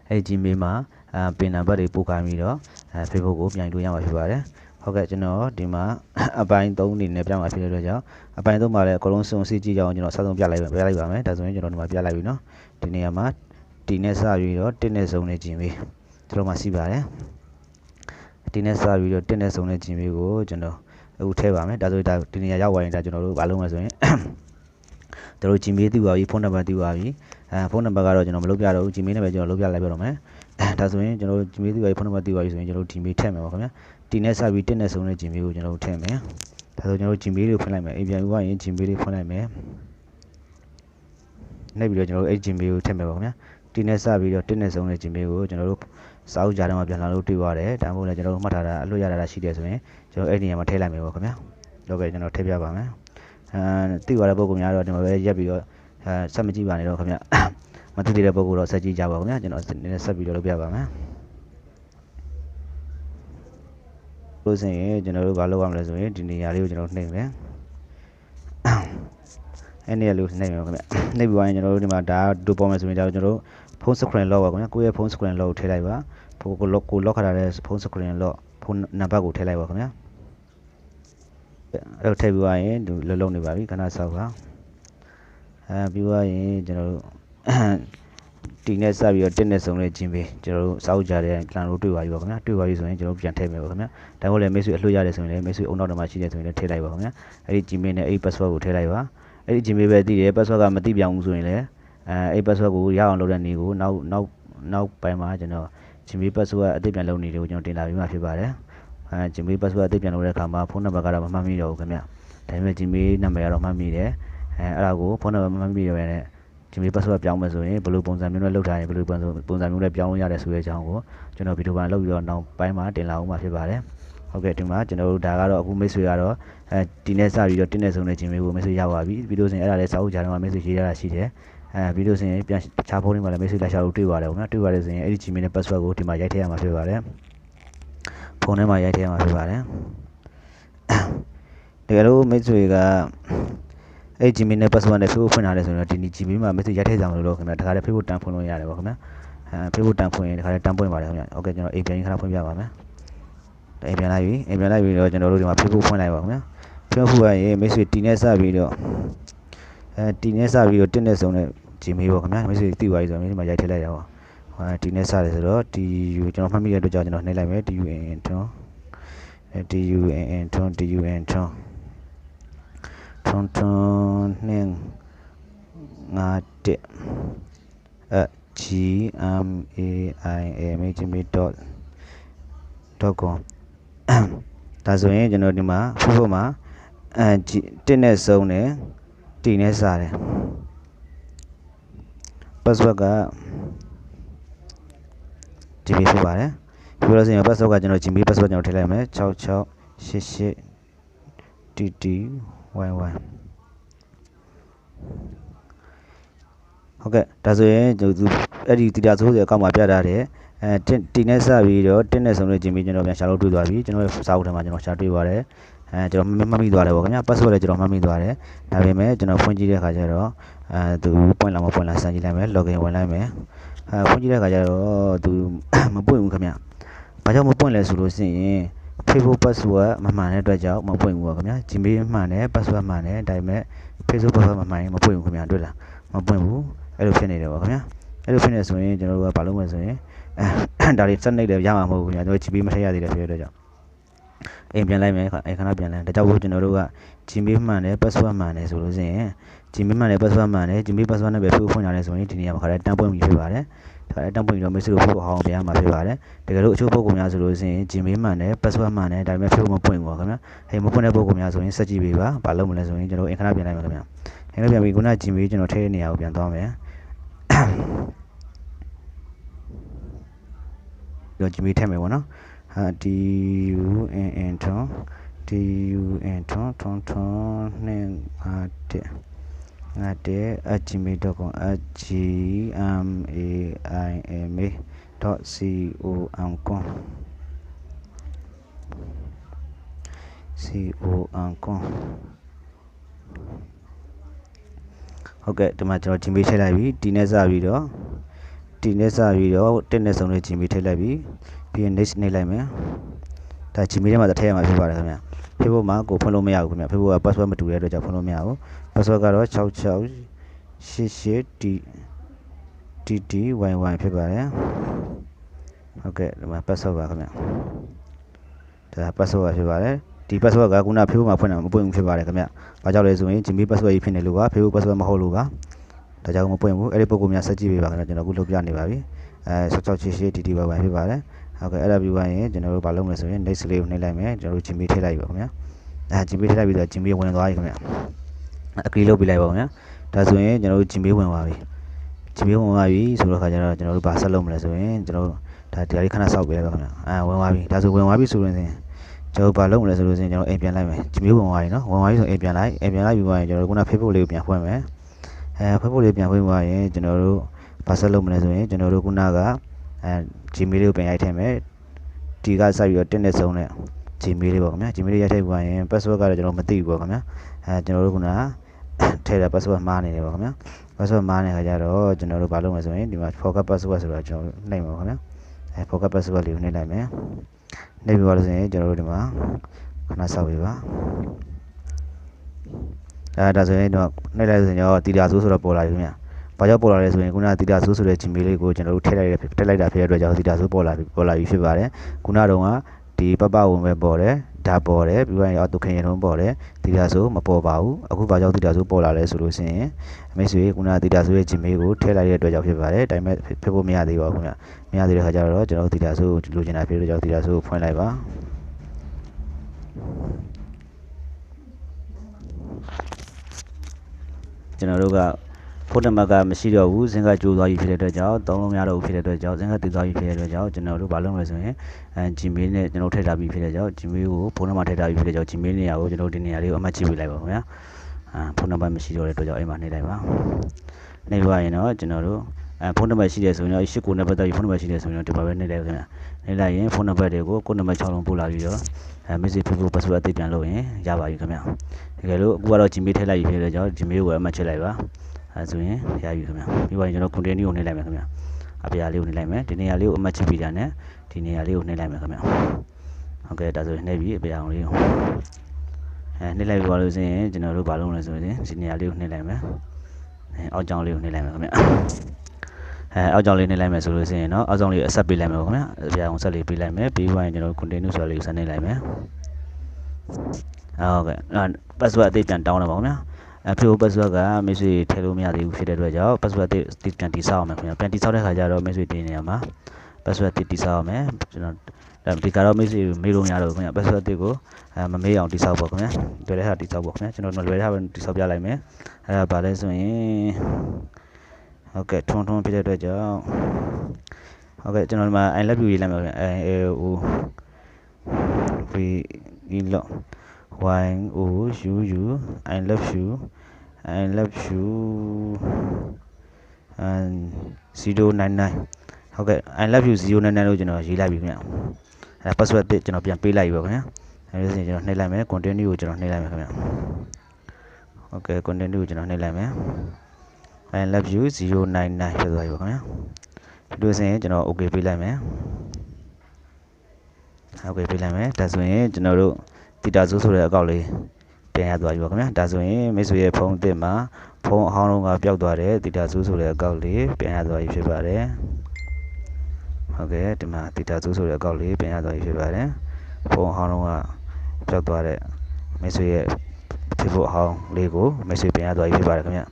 အဲ့ Gmail မှာအဲပင်နံပါတ်တွေပို့ခိုင်းပြီးတော့အဲ Facebook ကိုပြန်လို့ရမှာဖြစ်ပါတယ်ဟုတ်ကဲ့ကျွန်တော်ဒီမှာအပိုင်း3အနေနဲ့ပြမှာဖြစ်တဲ့အတွက်ကြောင့်အပိုင်း3မှာလည်းအကုန်လုံးစုံစည်းကြည့်ကြအောင်ကျွန်တော်ဆက်ဆုံးပြလိုက်ပါပြလိုက်ပါမယ်ဒါဆိုရင်ကျွန်တော်ဒီမှာပြလိုက်ပြီเนาะဒီနေရာမှာ ဒီနဲ့စပြီးတော့1နဲ့စုံနဲ့ကျင်ပြီးကျွန်တော်မှစီးပါတယ်ဒီနဲ့စပြီးတော့1နဲ့စုံနဲ့ကျင်ပြီးကိုကျွန်တော်အခုထည့်ပါမယ်ဒါဆိုဒါဒီနေရာရောက်သွားရင်ဒါကျွန်တော်တို့ဘာလုပ်မလဲဆိုရင်တို့ Gmail သိပါပြီဖုန်းနံပါတ်သိပါပြီအဲဖုန်းနံပါတ်ကတော့ကျွန်တော်မလုပ်ပြတော့ဘူး Gmail နဲ့ပဲကျွန်တော်လုပ်ပြလိုက်ပြတော့မယ်ဒါဆိုရင်ကျွန်တော် Gmail သိပါပြီဖုန်းနံပါတ်သိပါပြီဆိုရင်ကျွန်တော် Gmail ထည့်မယ်ပါခင်ဗျာဒီနဲ့စပြီး1နဲ့စုံတဲ့ Gmail ကိုကျွန်တော်ထည့်မယ်ဒါဆိုကျွန်တော် Gmail ကိုဖွင့်လိုက်မယ်အိမ်ပြန်ပြီးရင် Gmail လေးဖွင့်လိုက်မယ်နှိပ်ပြီးတော့ကျွန်တော်အဲ့ Gmail ကိုထည့်မယ်ပါခင်ဗျာ ဒီနဲ့စပြီးတော့1နဲ့စုံတဲ့ Gmail ကိုကျွန်တော်တို့စာအုပ်ကြားထဲမှာပြန်လာလို့တွေ့ပါတယ်ဒါမှမဟုတ်လည်းကျွန်တော်တို့မှတ်ထားတာအလွတ်ရတာရှိတယ်ဆိုရင်ကျွန်တော်အဲ့ဒီနေရာမှာထည့်လိုက်မယ်ပေါ့ခင်ဗျာတော့ပဲကျွန်တော်ထည့်ပြပါမယ်အဲသိသွားတဲ့ပုံကများတော့ဒီမှာပဲရက်ပြီးတော့အဲဆက်မကြည့်ပါနဲ့တော့ခင်ဗျာမသိသေးတဲ့ပုံကတော့ဆက်ကြည့်ကြပါဦးခင်ဗျာကျွန်တော်နည်းနည်းဆက်ပြီးတော့လုပ်ပြပါမယ်လို့ဆိုရင်ကျွန်တော်တို့ဘာလုပ်ရမလဲဆိုရင်ဒီနေရာလေးကိုကျွန်တော်နှိပ်မယ်အဲ့နေရာလေးကိုနှိပ်မယ်ခင်ဗျနှိပ်ပြီးသွားရင်ကျွန်တော်တို့ဒီမှာဒါဒူပေါ်မယ်ဆိုရင်ဒါကျွန်တော်တို့ ဖုန်း screen lock ပါခင်ဗျကိုယ့်ရဲ့ဖုန်း screen lock ကိုထည့်လိုက်ပါဖုန်းကို lock ကို lock ခထားတဲ့ဖုန်း screen lock ဖုန်းနံပါတ်ကိုထည့်လိုက်ပါခင်ဗျအဲ့လိုထည့်ပြီးသွားရင်ဒီလုံးလုံးနေပါပြီခဏဆောက်ပါအဲပြီးသွားရင်ကျွန်တော်တို့ဒီနဲ့စပြီးတော့တက်နဲ့ဆုံးလဲခြင်းပဲကျွန်တော်တို့စောက်ကြတဲ့လန်လို့တွေ့ပါပြီပါခင်ဗျာတွေ့ပါပြီဆိုရင်ကျွန်တော်ပြန်ထည့်မယ်ပါခင်ဗျာဒါမှမဟုတ်လည်းမိတ်ဆွေအလှရတယ်ဆိုရင်လည်းမိတ်ဆွေအုံနောက်တမှာရှိတယ်ဆိုရင်လည်းထည့်လိုက်ပါခင်ဗျာအဲ့ဒီ Gmail နဲ့အဲ့ဒီ password ကိုထည့်လိုက်ပါအဲ့ဒီ Gmail ပဲသိတယ် password ကမသိပြောင်းဘူးဆိုရင်လည်း အဲအဲ့ password ကိုရအောင်လုပ်တဲ့နေကိုနောက်နောက်နောက်ပိုင်းမှာကျွန်တော် Gmail password အသစ်ပြန်လုပ်နေတယ်ကိုကျွန်တော်တင်လာပြီးမှဖြစ်ပါတယ်အဲ Gmail password အသစ်ပြန်လုပ်တဲ့အခါမှာဖုန်းနံပါတ်ကတော့မမှတ်မိတော့ဘူးခင်ဗျာဒါပေမဲ့ Gmail နံပါတ်ကတော့မှတ်မိတယ်အဲအဲ့ဒါကိုဖုန်းနံပါတ်မမှတ်မိရဘဲနဲ့ Gmail password ပြောင်းမယ်ဆိုရင်ဘယ်လိုပုံစံမျိုးနဲ့လုပ်ထားရင်ဘယ်လိုပုံစံပုံစံမျိုးနဲ့ပြောင်းလို့ရတယ်ဆိုတဲ့အကြောင်းကိုကျွန်တော်ဗီဒီယိုပိုင်းလုပ်ပြီးတော့နောက်ပိုင်းမှာတင်လာအောင်မှာဖြစ်ပါတယ်ဟုတ်ကဲ့ဒီမှာကျွန်တော်တို့ဒါကတော့အခုမိတ်ဆွေကတော့အဲဒီနေ့စပြီးတော့တင်းနေဆုံးတဲ့ Gmail ကိုမိတ်ဆွေရပါပြီပြီးလို့ဆိုရင်အဲ့ဒါလည်းစာအုပ်ကြားထဲမှာမိတ်ဆွေရေးရတာရှိတယ် အဲပြီးလို့ဆိုရင်ပြန်ခြားဖုန်းတွေမှာလည်းမိတ်ဆွေလက်ရှာလို့တွေ့ပါတယ်ခင်ဗျာတွေ့ပါတယ်ဆိုရင်အဲ့ဒီ Gmail နဲ့ password ကိုဒီမှာရိုက်ထည့်ရမှာဖြစ်ပါတယ်ဖုန်းထဲမှာရိုက်ထည့်ရမှာဖြစ်ပါတယ်တကယ်လို့မိတ်ဆွေကအဲ့ Gmail နဲ့ password နဲ့ Facebook ဖွင့်ထားတယ်ဆိုတော့ဒီ Gmail မှာ message ရိုက်ထည့်ကြအောင်လို့ခင်ဗျာတခါတည်း Facebook တန်းဖွင့်လို့ရတယ်ပေါ့ခင်ဗျာအဲ Facebook တန်းဖွင့်ရင်တခါတည်းတန်းပွင့်ပါတယ်ခင်ဗျာโอเคကျွန်တော်အိမ်ပြန်ခဏဖွင့်ပြပါမယ်အိမ်ပြန်လိုက်ပြီအိမ်ပြန်လိုက်ပြီးတော့ကျွန်တော်တို့ဒီမှာ Facebook ဖွင့်လိုက်ပါခင်ဗျာ Facebook ကရေ message တီနဲ့စပြီးတော့အဲတီနဲ့စပြီးတော့တင်းနဲ့စုံတဲ့ Gmail ပေါ့ခင်ဗျာ message သိသွားပြီဆိုရင်ဒီမှာရိုက်ထည့်လိုက်ရအောင်ဟာတီနဲ့စတယ်ဆိုတော့ TU ကျွန်တော်မှတ်မိတဲ့အတွက်ကြောင့်ကျွန်တော်နှိပ်လိုက်မယ် TUN ထွန်းအဲ TUN ထွန်း TUN ထွန်းထွန်းထွန်းနှင်းငါတက်အ G M A I M H M dot .com ဒါဆိုရင်ကျွန်တော်ဒီမှာ Facebook မှာအဲတစ်နဲ့စုံတယ်တီနဲ့စားတယ် password က GB ဖြစ်ပါတယ်ပြီးတော့ဆိုရင် password ကကျွန်တော် GB password ကျွန်တော်ထည့်လိုက်မယ်6688 TTYY ဟုတ်ကဲ့ဒါဆိုရင်သူအဲ့ဒီတီတာဆိုးဆိုအကောင့်မှာပြထားတယ်အဲတီနဲ့စပြီးတော့တင်းနဲ့ဆုံးတဲ့ GB ကျွန်တော်ပြန်ရှာလို့တွေ့သွားပြီကျွန်တော်ရဲ့စာအုပ်ထဲမှာကျွန်တော်ရှာတွေ့ပါတယ် အဲကျွန်တော်မှတ်မိသွားတယ်ပေါ့ခင်ဗျာ password လည်းကျွန်တော်မှတ်မိသွားတယ်ဒါပေမဲ့ကျွန်တော်ဖွင့်ကြည့်တဲ့အခါကျတော့အဲသူပွင့်လာမပွင့်လာစမ်းကြည့်လိုက်မယ် login ဝင်လိုက်မယ်အဲဖွင့်ကြည့်တဲ့အခါကျတော့သူမပွင့်ဘူးခင်ဗျာဘာကြောင့်မပွင့်လဲဆိုလို့ရှိရင် Facebook password မမှန်တဲ့အတွက်ကြောင့်မပွင့်ဘူးပေါ့ခင်ဗျာ Gmail မှန်တယ် password မှန်တယ်ဒါပေမဲ့ Facebook password မမှန်ရင်မပွင့်ဘူးခင်ဗျာတွေ့လားမပွင့်ဘူးအဲ့လိုဖြစ်နေတယ်ပေါ့ခင်ဗျာအဲ့လိုဖြစ်နေဆိုရင်ကျွန်တော်တို့ကဘာလုပ်မလဲဆိုရင်အဲဒါတွေစက်နေတယ်ရမှာမဟုတ်ဘူးခင်ဗျာကျွန်တော် Gmail မထည့်ရသေးတယ်ဖြစ်တဲ့အတွက်ကြောင့် အိမ်ပြန်လိုက်မယ်အိမ်ခဏပြန်လိုက်ဒါကြောင့်ကျွန်တော်တို့က Gmail မှန်တယ် password မှန်တယ်ဆိုလို့ရှိရင် Gmail မှန်တယ် password မှန်တယ် Gmail password နဲ့ပဲ Facebook ဖွင့်လာတယ်ဆိုရင်ဒီနေရာမှာခါတဲ့တန်းပွင့်ပြီးဖြစ်ပါတယ်ဒါလည်းတန်းပွင့်ပြီးတော့ message ကိုဖို့အောင်ပြန်ရမှာဖြစ်ပါတယ်တကယ်လို့အချို့ပုံကောင်များဆိုလို့ရှိရင် Gmail မှန်တယ် password မှန်တယ်ဒါပေမဲ့ Facebook မပွင့်ဘူးပါခင်ဗျာဟဲ့မပွင့်တဲ့ပုံကောင်များဆိုရင်စက်ကြည့်ပေးပါဘာလုပ်မလဲဆိုရင်ကျွန်တော်အိမ်ခဏပြန်လိုက်ပါခင်ဗျာအိမ်ခဏပြန်ပြီးခုန Gmail ကျွန်တော်ထည့်တဲ့နေရာကိုပြန်သွားမယ်ပြီးတော့ Gmail ထည့်မယ်ပေါ့နော် ဟာ D U N N ထွန်း D U N ထွန်းထွန်းထွန်းနဲ့ဟာတဲ့ငါတဲ့ @gmail.com @gmail.com com com ဟုတ်ကဲ့ဒီမှာကျွန်တော် Gmail ထည့်လိုက်ပြီဒီနေ့စပြီးတော့ ဒီနေ့စပြီးတော့တက်နဲ့ဆုံးတဲ့ Gmail ထည့်လိုက်ပြီပြီးရင် next နှိပ်လိုက်မယ်ဒါ Gmail ထဲမှာထည့်ရမှာဖြစ်ပါတယ်ခင်ဗျာ Facebook မှာကိုဖွင့်လို့မရဘူးခင်ဗျာ Facebook က password မတူတဲ့အတွက်ကြောင့်ဖွင့်လို့မရဘူး password ကတော့6688 TTYY ဖြစ်ပါတယ်ဟုတ်ကဲ့ဒီမှာ password ပါခင်ဗျာဒါ password ဖြစ်ပါတယ်ဒီ password ကခုန Facebook မှာဖွင့်တာမပွင့်ဘူးဖြစ်ပါတယ်ခင်ဗျ။ဘာကြောင့်လဲဆိုရင် Gmail password ကြီးဖြစ်နေလို့ပါ Facebook password မဟုတ်လို့ပါ။ ဒါကြောင့်မပွင့်ဘူး။အဲ့ဒီပုံကူများဆက်ကြည့်ပေးပါခင်ဗျာကျွန်တော်အခုလုပ်ပြနေပါပြီ။အဲ6688 TTYY ဖြစ်ပါတယ်။ဟုတ်ကဲ့အဲ့ဒါပြီးသွားရင်ကျွန်တော်တို့ဘာလုပ်မလဲဆိုရင် next လေးကိုနှိပ်လိုက်မယ်ကျွန်တော်တို့ Gmail ထည့်လိုက်ပြီပါခင်ဗျာ။အဲ Gmail ထည့်လိုက်ပြီးတော့ Gmail ဝင်သွားပြီခင်ဗျာ။ agree လုပ်ပေးလိုက်ပါခင်ဗျာ။ဒါဆိုရင်ကျွန်တော်တို့ Gmail ဝင်သွားပြီ။ Gmail ဝင်သွားပြီဆိုတော့ခါကျတော့ကျွန်တော်တို့ဘာဆက်လုပ်မလဲဆိုရင်ကျွန်တော်တို့ဒါဒီလေးခဏစောက်ပေးလိုက်ပါခင်ဗျာ။အဲဝင်သွားပြီ။ဒါဆိုဝင်သွားပြီဆိုရင်ကျွန်တော်ဘာလုပ်မလဲဆိုလို့ရှိရင်ကျွန်တော်အိမ်ပြန်လိုက်မယ် Gmail ဝင်သွားပြီနော်ဝင်သွားပြီဆိုအိမ်ပြန်လိုက်အိမ်ပြန်လိုက်ပြီးသွားရင်ကျွန်တော်တို့ခုန Facebook လေးကိုပြန်ဖွင့်မယ် အဲ Facebook လေးပြန်ဖွင့်သွားရင်ကျွန်တော်တို့ဘာဆက်လုပ်မလဲဆိုရင်ကျွန်တော်တို့ခုနကအဲ Gmail လေးကိုပြန်ရိုက်ထည့်မယ်ဒီကစိုက်ပြီးတော့တင်းတဲ့ဆုံးနဲ့ Gmail လေးပေါ့ခင်ဗျာ Gmail လေးရိုက်ထည့်ပြီးရင် password ကတော့ကျွန်တော်မသိဘူးပေါ့ခင်ဗျာအဲကျွန်တော်တို့ခုနထည့်တဲ့ password မှားနေတယ်ပေါ့ခင်ဗျာ password မှားနေတဲ့ခါကျတော့ကျွန်တော်တို့ဘာလုပ်မလဲဆိုရင်ဒီမှာ forget password ဆိုတာကျွန်တော်နှိပ်မှာပေါ့ခင်ဗျာအဲ forget password လေးကိုနှိပ်လိုက်မယ်နှိပ်ပြီးတော့ဆိုရင်ကျွန်တော်တို့ဒီမှာခဏစောက်ပေးပါ အဲဒါဆိုရင်တော့နှိပ်လိုက်ဆိုရင်တော့တီတာဆိုးဆိုတော့ပေါ်လာပြီခင်ဗျာဘာကြောင့်ပေါ်လာလဲဆိုရင်ခုနတီတာဆိုးဆိုတဲ့ Gmail လေးကိုကျွန်တော်တို့ထည့်လိုက်တဲ့ထည့်လိုက်တာဖြစ်တဲ့အတွက်ကြောင့်တီတာဆိုးပေါ်လာပြီပေါ်လာပြီဖြစ်ပါတယ်ခုနတုန်းကဒီပပဝင်ပဲပေါ်တယ်ဒါပေါ်တယ်ပြီးတော့အော်တုခင်ရင်လုံးပေါ်တယ်တီတာဆိုမပေါ်ပါဘူးအခုဘာကြောင့်တီတာဆိုပေါ်လာလဲဆိုလို့ရှိရင်မိတ်ဆွေခုနတီတာဆိုရဲ့ Gmail ကိုထည့်လိုက်တဲ့အတွက်ကြောင့်ဖြစ်ပါတယ်ဒါပေမဲ့ဖြစ်ဖို့မရသေးပါဘူးခင်ဗျမရသေးတဲ့ခါကျတော့ကျွန်တော်တို့တီတာဆိုကိုလိုချင်တာဖြစ်တဲ့ကြောင့်တီတာဆိုကိုဖွင့်လိုက်ပါ ကျွန်တော်တို့ကဖုန်းနံပါတ်ကမရှိတော့ဘူးဇင်ကကြိုးသွားပြီဖြစ်တဲ့အတွက်ကြောင့်သုံးလုံးမရတော့ဘူးဖြစ်တဲ့အတွက်ကြောင့်ဇင်ကတည်သွားပြီဖြစ်တဲ့အတွက်ကြောင့်ကျွန်တော်တို့ဘာလုပ်မလဲဆိုရင်အဲ Gmail နဲ့ကျွန်တော်ထည့်ထားပြီးဖြစ်တဲ့ကြောင့် Gmail ကိုဖုန်းနံပါတ်ထည့်ထားပြီးဖြစ်တဲ့ကြောင့် Gmail နေရာကိုကျွန်တော်ဒီနေရာလေးကိုအမှတ်ကြည့်ပေးလိုက်ပါခင်ဗျာအာဖုန်းနံပါတ်မရှိတော့တဲ့အတွက်ကြောင့်အဲ့မှာနှိပ်လိုက်ပါနှိပ်ပါရင်တော့ကျွန်တော်တို့ အဲဖုန်းနံပါတ်ရှိတယ်ဆိုရင်တော့ရှစ်ကိုနဲ့ပတ်သက်ပြီးဖုန်းနံပါတ်ရှိတယ်ဆိုရင်တော့ဒီမှာပဲနှိပ်လိုက်ပါခင်ဗျာနှိပ်လိုက်ရင်ဖုန်းနံပါတ်တွေကိုကိုယ်နံပါတ်6လုံးပို့လာပြီးတော့အဲ message Facebook password အသစ်ပြန်လုပ်ရင်ရပါပြီခင်ဗျာတကယ်လို့အခုကတော့ Gmail ထည့်လိုက်ပြီဖြစ်တဲ့ကြောင့် Gmail ကိုအမှတ်ချက်လိုက်ပါအဲဆိုရင်ရပြီခင်ဗျာပြီးတော့ကျွန်တော် continue ကိုနှိပ်လိုက်မယ်ခင်ဗျာအပြာလေးကိုနှိပ်လိုက်မယ်ဒီနေရာလေးကိုအမှတ်ချက်ပြီးတာနဲ့ဒီနေရာလေးကိုနှိပ်လိုက်မယ်ခင်ဗျာဟုတ်ကဲ့ဒါဆိုရင်နှိပ်ပြီးအပြာအောင်လေးကိုအဲနှိပ်လိုက်ပြီးပါလို့ဆိုရင်ကျွန်တော်တို့ဘာလုပ်မလဲဆိုရင်ဒီနေရာလေးကိုနှိပ်လိုက်မယ်အဲအောက်ကြောင်းလေးကိုနှိပ်လိုက်မယ်ခင်ဗျာ အဲအောက်ကြောင်းလေးနှိပ်လိုက်မယ်ဆိုလို့ရှိရင်တော့အောက်ကြောင်းလေးအဆက်ပေးလိုက်မယ်ခင်ဗျာအပြာအောင်ဆက်လေးပေးလိုက်မယ်ပြီးသွားရင်ကျွန်တော် continue ဆိုတာလေးကိုဆက်နှိပ်လိုက်မယ်ဟုတ်ကဲ့ password အသစ်ပြန်တောင်းတယ်ပါခင်ဗျာအဲ Facebook password က message ထည့်လို့မရသေးဘူးဖြစ်တဲ့အတွက်ကြောင့် password တိပြန်တိဆောက်အောင်မယ်ခင်ဗျာပြန်တိဆောက်တဲ့ခါကျတော့ message တင်နေရမှာ password တိတိဆောက်အောင်မယ်ကျွန်တော်ဒီကတော့ message မေးလို့ရတော့ခင်ဗျာ password တိကိုအဲမမေးအောင်တိဆောက်ပါခင်ဗျာလွယ်တဲ့ဟာတိဆောက်ပါခင်ဗျာကျွန်တော်လွယ်တဲ့ဟာပဲတိဆောက်ပြလိုက်မယ်အဲဒါဗာလဲဆိုရင် ဟုတ်ကဲ့ထွန်းထွန်းဖြစ်တဲ့အတွက်ကြောင့်ဟဟုတ်ကဲ့ကျွန်တော်ဒီမှာ I love you ရေးလိုက်မယ်ခင်ဗျ I L O V E L Y O U U I love you I love you and 099ဟုတ်ကဲ့ I love you 099လို့ကျွန်တော်ရေးလိုက်ပြီခင်ဗျအဲ password တစ်ကျွန်တော်ပြန်ပေးလိုက်ပြီပေါ့ခင်ဗျအဲဒီဆိုရင်ကျွန်တော်နှိပ်လိုက်မယ် continue ကိုကျွန်တော်နှိပ်လိုက်မယ်ခင်ဗျဟုတ်ကဲ့ continue ကိုကျွန်တော်နှိပ်လိုက်မယ် I love you 099ဖြစ်သွားပြီပေါ့ခင်ဗျဒီလိုဆိုရင်ကျွန်တော် okay ပေးလိုက်မယ် okay ပေးလိုက်မယ်ဒါဆိုရင်ကျွန်တော်တို့တီတာဆိုးဆိုတဲ့အကောက်လေးပြန်ရသွားပြီပေါ့ခင်ဗျဒါဆိုရင်မိတ်ဆွေရဲ့ဖုန်းအစ်စ်မှာဖုန်းအဟောင်းလုံးကပျောက်သွားတယ်တီတာဆိုးဆိုတဲ့အကောက်လေးပြန်ရသွားပြီဖြစ်ပါတယ်ဟုတ်ကဲ့ဒီမှာတီတာဆိုးဆိုတဲ့အကောက်လေးပြန်ရသွားပြီဖြစ်ပါတယ်ဖုန်းအဟောင်းလုံးကပျောက်သွားတဲ့မိတ်ဆွေရဲ့ Facebook အဟောင်းလေးကိုမိတ်ဆွေပြန်ရသွားပြီဖြစ်ပါတယ်ခင်ဗျ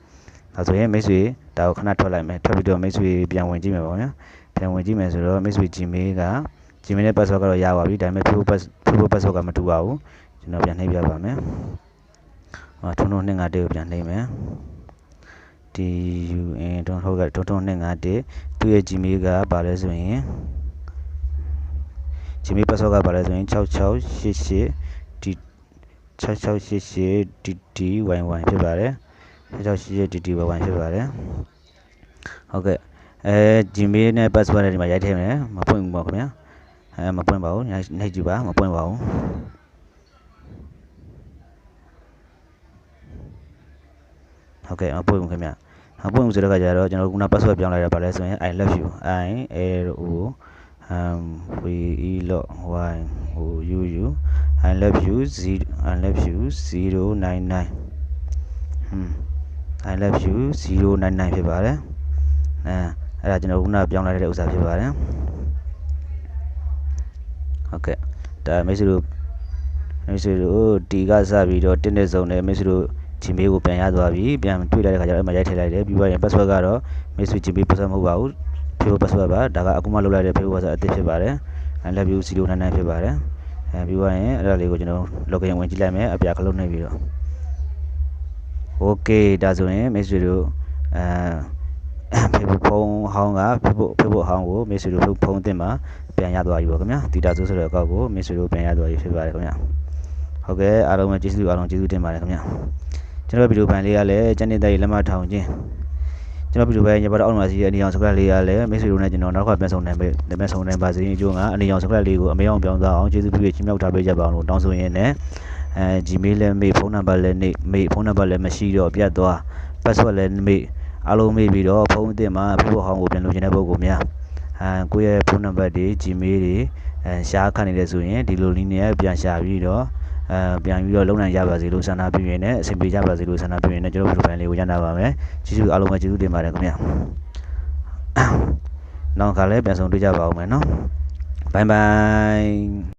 ဒါဆိုရင်မိတ်ဆွေဒါကိုခဏထွက်လိုက်မယ်ထွက်ပြီးတော့မိတ်ဆွေပြန်ဝင်ကြည့်မယ်ပေါ့ဗျာပြန်ဝင်ကြည့်မယ်ဆိုတော့မိတ်ဆွေ Gmail က Gmail နဲ့ password ကတော့ရပါပြီဒါပေမဲ့ Facebook pass Facebook password ကမတူပါဘူးကျွန်တော်ပြန်နှိပ်ပြပါမယ်ဟောထုံထုံ251ကိုပြန်နှိပ်မယ် DUN တွန်းဟုတ်ကဲ့ထုံထုံ251သူ့ရဲ့ Gmail ကပါလဲဆိုရင် Gmail password ကပါလဲဆိုရင်6688 D 6688 DDYY ဖြစ်ပါတယ် 6688 DDYY ဖြစ်ပါတယ်ဟုတ်ကဲ့အဲ Gmail နဲ့ password နဲ့ဒီမှာရိုက်ထည့်မယ်မပွင့်ဘူးပေါ့ခင်ဗျာအဲမပွင့်ပါဘူးနှိပ်ကြည့်ပါမပွင့်ပါဘူးဟုတ်ကဲ့မပွင့်ဘူးခင်ဗျာမပွင့်ဘူးဆိုတော့ကကြတော့ကျွန်တော်ကခုန password ပြောင်းလိုက်တာပါလဲဆိုရင် I love you I L O um V E L Y O U U I love you 0 I love you 099ဟွန်း I love you 099ဖြစ်ပါတယ်အဲအဲ့ဒါကျွန်တော်ခုနပြောင်းလိုက်တဲ့ဥစ္စာဖြစ်ပါတယ်ဟုတ်ကဲ့ဒါမိတ်ဆွေတို့မိတ်ဆွေတို့ဒီကစပြီးတော့တင်းတဲ့စုံနဲ့မိတ်ဆွေတို့ Gmail ကိုပြန်ရသွားပြီပြန်တွေ့လိုက်တဲ့ခါကျတော့အဲ့မှာရိုက်ထည့်လိုက်တယ်ပြီးတော့ရင် password ကတော့မိတ်ဆွေ Gmail password မဟုတ်ပါဘူး Facebook password ပါဒါကအခုမှလုပ်လိုက်တဲ့ Facebook password အသစ်ဖြစ်ပါတယ် I love you 099ဖြစ်ပါတယ်အဲပြီးတော့ရင်အဲ့ဒါလေးကိုကျွန်တော် login ဝင်ကြည့်လိုက်မယ်အပြာခလုံးနေပြီးတော့ Okay ဒါဆိုရင်မိတ်ဆွေတို့အဲ Facebook ဖုန်းဟောင်းက Facebook Facebook ဟောင်းကိုမိတ်ဆွေတို့ဖုန်းအသစ်မှာပြန်ရသွားပြီပေါ့ခင်ဗျာဒီတာဆိုဆိုတဲ့အကောက်ကိုမိတ်ဆွေတို့ပြန်ရသွားပြီဖြစ်ပါတယ်ခင်ဗျာဟုတ်ကဲ့အားလုံးပဲကျေးဇူးအားလုံးကျေးဇူးတင်ပါတယ်ခင်ဗျာကျွန်တော်ဗီဒီယိုဖိုင်လေးကလည်းကျန်နေတဲ့လက်မထောင်ခြင်းကျွန်တော်ဗီဒီယိုဖိုင်ညဘတော့အောက်မှာရှိတဲ့အနေအောင်စကလတ်လေးကလည်းမိတ်ဆွေတို့နဲ့ကျွန်တော်နောက်ကပြန်ဆောင်နိုင်ပဲပြန်ဆောင်နိုင်ပါစေအကျိုးကအနေအောင်စကလတ်လေးကိုအမေအောင်ပြောင်းသွားအောင်ကျေးဇူးပြုချီးမြှောက်ထားပေးကြပါအောင်လို့တောင်းဆိုရင်းနဲ့ အဲ Gmail လည်းမေးဖုန်းနံပါတ်လည်းနေမေးဖုန်းနံပါတ်လည်းမရှိတော့ပြတ်သွား password လည်းမေးအားလုံးမေးပြီးတော့ဖုန်းအသစ်မှာဖေဖို့ဟောင်းကိုပြန်လို့ခြင်းတဲ့ပုံကိုများအဲကိုယ့်ရဲ့ဖုန်းနံပါတ်တွေ Gmail တွေအဲရှားခတ်နေတယ်ဆိုရင်ဒီလိုနည်းနဲ့ပြန်ရှာပြီးတော့အဲပြန်ပြီးတော့လုံနိုင်ကြပါစေလို့ဆန္ဒပြုရင်းနဲ့အဆင်ပြေကြပါစေလို့ဆန္ဒပြုရင်းနဲ့ကျွန်တော်ဗီဒီယိုဖိုင်လေးကိုရနာပါမယ်ကျေးဇူးအားလုံးပဲကျေးဇူးတင်ပါတယ်ခင်ဗျာနောက်ခါလည်းပြန်ဆောင်တွေ့ကြပါဦးမယ်နော်ဘိုင်ဘိုင်